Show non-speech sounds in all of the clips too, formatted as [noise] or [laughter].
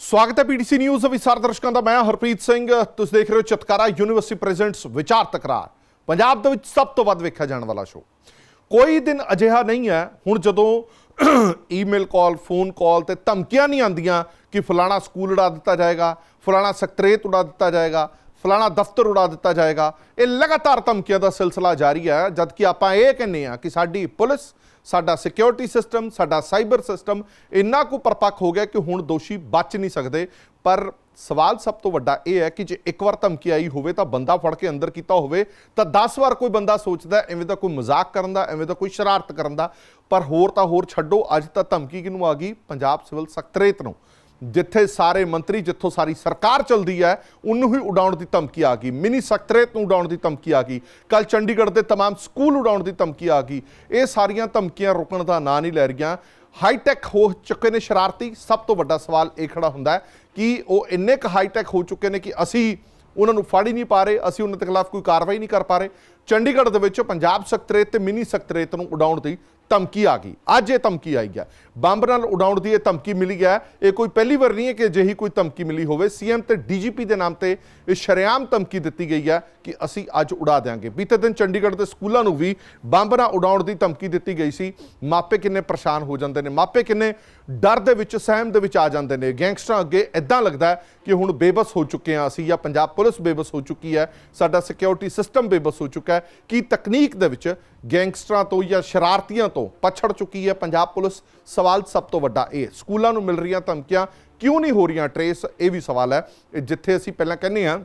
ਸਵਾਗਤ ਹੈ PTC news ਵਿਸਾਰ ਦਰਸ਼ਕਾਂ ਦਾ। ਮੈਂ ਹਰਪ੍ਰੀਤ ਸਿੰਘ। ਤੁਸੀਂ ਦੇਖ ਰਹੇ ਹੋ ਚਤਕਾਰਾ ਯੂਨੀਵਰਸਿਟੀ ਪ੍ਰੈਜ਼ੈਂਟਸ ਵਿਚਾਰ ਤਕਰਾਰ। ਪੰਜਾਬ ਦੇ ਵਿੱਚ ਸਭ ਤੋਂ ਵੱਧ ਵੇਖਿਆ ਜਾਣ ਵਾਲਾ ਸ਼ੋਅ ਕੋਈ ਦਿਨ ਅਜਿਹਾ ਨਹੀਂ ਹੈ। ਹੁਣ ਜਦੋਂ ਈਮੇਲ ਕਾਲ ਫੋਨ ਕਾਲ ਤੇ ਧਮਕੀਆਂ ਨਹੀਂ ਆਉਂਦੀਆਂ ਕਿ ਫਲਾਣਾ ਸਕੂਲ ਉਡਾ ਦਿੱਤਾ ਜਾਏਗਾ, ਫਲਾਣਾ ਸਕਤਰੇਤ ਉਡਾ ਦਿੱਤਾ ਜਾਏਗਾ, ਫਲਾਣਾ ਦਫ਼ਤਰ ਉਡਾ ਦਿੱਤਾ ਜਾਏਗਾ, ਇਹ ਲਗਾਤਾਰ ਧਮਕੀਆਂ ਦਾ ਸਿਲਸਿਲਾ ਜਾਰੀ ਹੈ। ਜਦਕਿ ਆਪਾਂ ਇਹ ਕਹਿੰਨੇ ਆ ਕਿ ਸਾਡੀ ਪੁਲਿਸ ਸਾਡਾ ਸਿਕਿਉਰਿਟੀ ਸਿਸਟਮ ਸਾਡਾ ਸਾਈਬਰ ਸਿਸਟਮ ਇੰਨਾ ਕੁ ਪਰਪੱਕ ਹੋ ਗਿਆ ਕਿ ਹੁਣ ਦੋਸ਼ੀ ਬਚ ਨਹੀਂ ਸਕਦੇ। ਪਰ ਸਵਾਲ ਸਭ ਤੋਂ ਵੱਡਾ ਇਹ ਹੈ ਕਿ ਜੇ ਇੱਕ ਵਾਰ ਧਮਕੀ ਆਈ ਹੋਵੇ ਤਾਂ ਬੰਦਾ ਫੜ ਕੇ ਅੰਦਰ ਕੀਤਾ ਹੋਵੇ ਤਾਂ 10 ਵਾਰ ਕੋਈ ਬੰਦਾ ਸੋਚਦਾ, ਐਵੇਂ ਦਾ ਕੋਈ ਮਜ਼ਾਕ ਕਰਨ ਦਾ, ਐਵੇਂ ਦਾ ਕੋਈ ਸ਼ਰਾਰਤ ਕਰਨ ਦਾ। ਪਰ ਹੋਰ ਤਾਂ ਹੋਰ ਛੱਡੋ, ਅੱਜ ਤਾਂ ਧਮਕੀ ਕਿਹਨੂੰ ਆ ਗਈ? ਪੰਜਾਬ ਸਿਵਲ ਸਕੱਤਰੇਤ ਨੂੰ। ਜਿੱਥੇ ਸਾਰੇ ਮੰਤਰੀ ਜਿੱਥੋਂ ਸਾਰੀ ਸਰਕਾਰ ਚਲਦੀ ਹੈ ਉਹਨੂੰ ਹੀ ਉਡਾਉਣ ਦੀ ਧਮਕੀ ਆ ਗਈ ਮਿਨੀ ਸਕੱਤਰੇਤ ਨੂੰ ਉਡਾਉਣ ਦੀ ਧਮਕੀ ਆ ਗਈ ਕੱਲ ਚੰਡੀਗੜ੍ਹ ਦੇ तमाम ਸਕੂਲ ਉਡਾਉਣ ਦੀ ਧਮਕੀ ਆ ਗਈ ਇਹ ਸਾਰੀਆਂ ਧਮਕੀਆਂ ਰੁਕਣ ਦਾ ਨਾਂ ਨਹੀਂ ਲੈ ਰਹੀਆਂ ਹਾਈਟੈਕ ਹੋ ਚੁੱਕੇ ਨੇ ਸ਼ਰਾਰਤੀ ਸਭ ਤੋਂ ਵੱਡਾ ਸਵਾਲ ਇਹ ਖੜਾ ਹੁੰਦਾ ਹੈ ਕਿ ਉਹ ਇੰਨੇ ਕੁ ਹਾਈਟੈਕ ਹੋ ਚੁੱਕੇ ਨੇ ਕਿ ਅਸੀਂ ਉਹਨਾਂ ਨੂੰ ਫੜ ਹੀ ਨਹੀਂ ਪਾ ਰਹੇ ਅਸੀਂ ਉਹਨਾਂ ਦੇ ਖਿਲਾਫ ਕੋਈ ਕਾਰਵਾਈ ਨਹੀਂ ਕਰ ਪਾ ਰਹੇ ਚੰਡੀਗੜ੍ਹ ਦੇ ਵਿੱਚ ਪੰਜਾਬ ਸਕੱਤਰੇਤ ਤੇ ਮਿਨੀ ਸਕੱਤਰੇਤ ਨੂੰ ਉਡਾਉਣ ਦੀ ਧਮਕੀ ਆ ਗਈ। ਅੱਜ ਇਹ ਧਮਕੀ ਆਈ ਹੈ। ਬੰਬ ਨਾਲ ਉਡਾਉਣ ਦੀ ਇਹ ਧਮਕੀ ਮਿਲੀ ਹੈ। ਇਹ ਕੋਈ ਪਹਿਲੀ ਵਾਰ ਨਹੀਂ ਹੈ ਕਿ ਅਜਿਹੀ ਕੋਈ ਧਮਕੀ ਮਿਲੀ ਹੋਵੇ। ਸੀਐਮ ਤੇ ਡੀਜੀਪੀ ਦੇ ਨਾਮ ਤੇ ਇਹ ਸ਼ਰੇਆਮ ਧਮਕੀ ਦਿੱਤੀ ਗਈ ਹੈ ਕਿ ਅਸੀਂ ਅੱਜ ਉਡਾ ਦੇਵਾਂਗੇ ਬੀਤੇ ਦਿਨ ਚੰਡੀਗੜ੍ਹ ਦੇ ਸਕੂਲਾਂ ਨੂੰ ਵੀ ਬੰਬ ਨਾਲ ਉਡਾਉਣ ਦੀ ਧਮਕੀ ਦਿੱਤੀ ਗਈ ਸੀ। ਮਾਪੇ ਕਿੰਨੇ ਪਰੇਸ਼ਾਨ ਹੋ ਜਾਂਦੇ ਨੇ। ਮਾਪੇ ਕਿੰਨੇ ਡਰ ਦੇ ਵਿੱਚ, ਸਹਿਮ ਦੇ ਵਿੱਚ ਆ ਜਾਂਦੇ ਨੇ। ਗੈਂਗਸਟਰਾਂ ਅੱਗੇ ਇਦਾਂ ਲੱਗਦਾ ਕਿ ਹੁਣ ਬੇਬਸ ਹੋ ਚੁੱਕੇ ਹਾਂ ਅਸੀਂ ਜਾਂ ਪੰਜਾਬ ਪੁਲਿਸ ਬੇਬਸ ਹੋ ਚੁੱਕੀ ਹੈ, ਸਾਡਾ ਸਿਕਿਉਰਿਟੀ ਸਿਸਟਮ ਬੇਬਸ ਹੋ ਚੁੱਕਾ ਹੈ। ਕਿ ਤਕਨੀਕ ਦੇ ਵਿੱਚ ਗੈਂਗਸਟਰਾਂ ਤੋਂ ਜਾਂ ਸ਼ਰਾਰਤੀਆਂ ਤੋਂ ਪਛੜ ਚੁੱਕੀ ਹੈ ਪੰਜਾਬ ਪੁਲਿਸ? ਸਵਾਲ ਸਭ ਤੋਂ ਵੱਡਾ ਇਹ। ਸਕੂਲਾਂ ਨੂੰ ਮਿਲ ਰਹੀਆਂ ਧਮਕੀਆਂ ਕਿਉਂ ਨਹੀਂ ਹੋ ਰਹੀਆਂ? ਟਰੇਸ, ਇਹ ਵੀ ਸਵਾਲ ਹੈ। ਇਹ ਜਿੱਥੇ ਅਸੀਂ ਪਹਿਲਾਂ ਕਹਿੰਦੇ ਹਾਂ,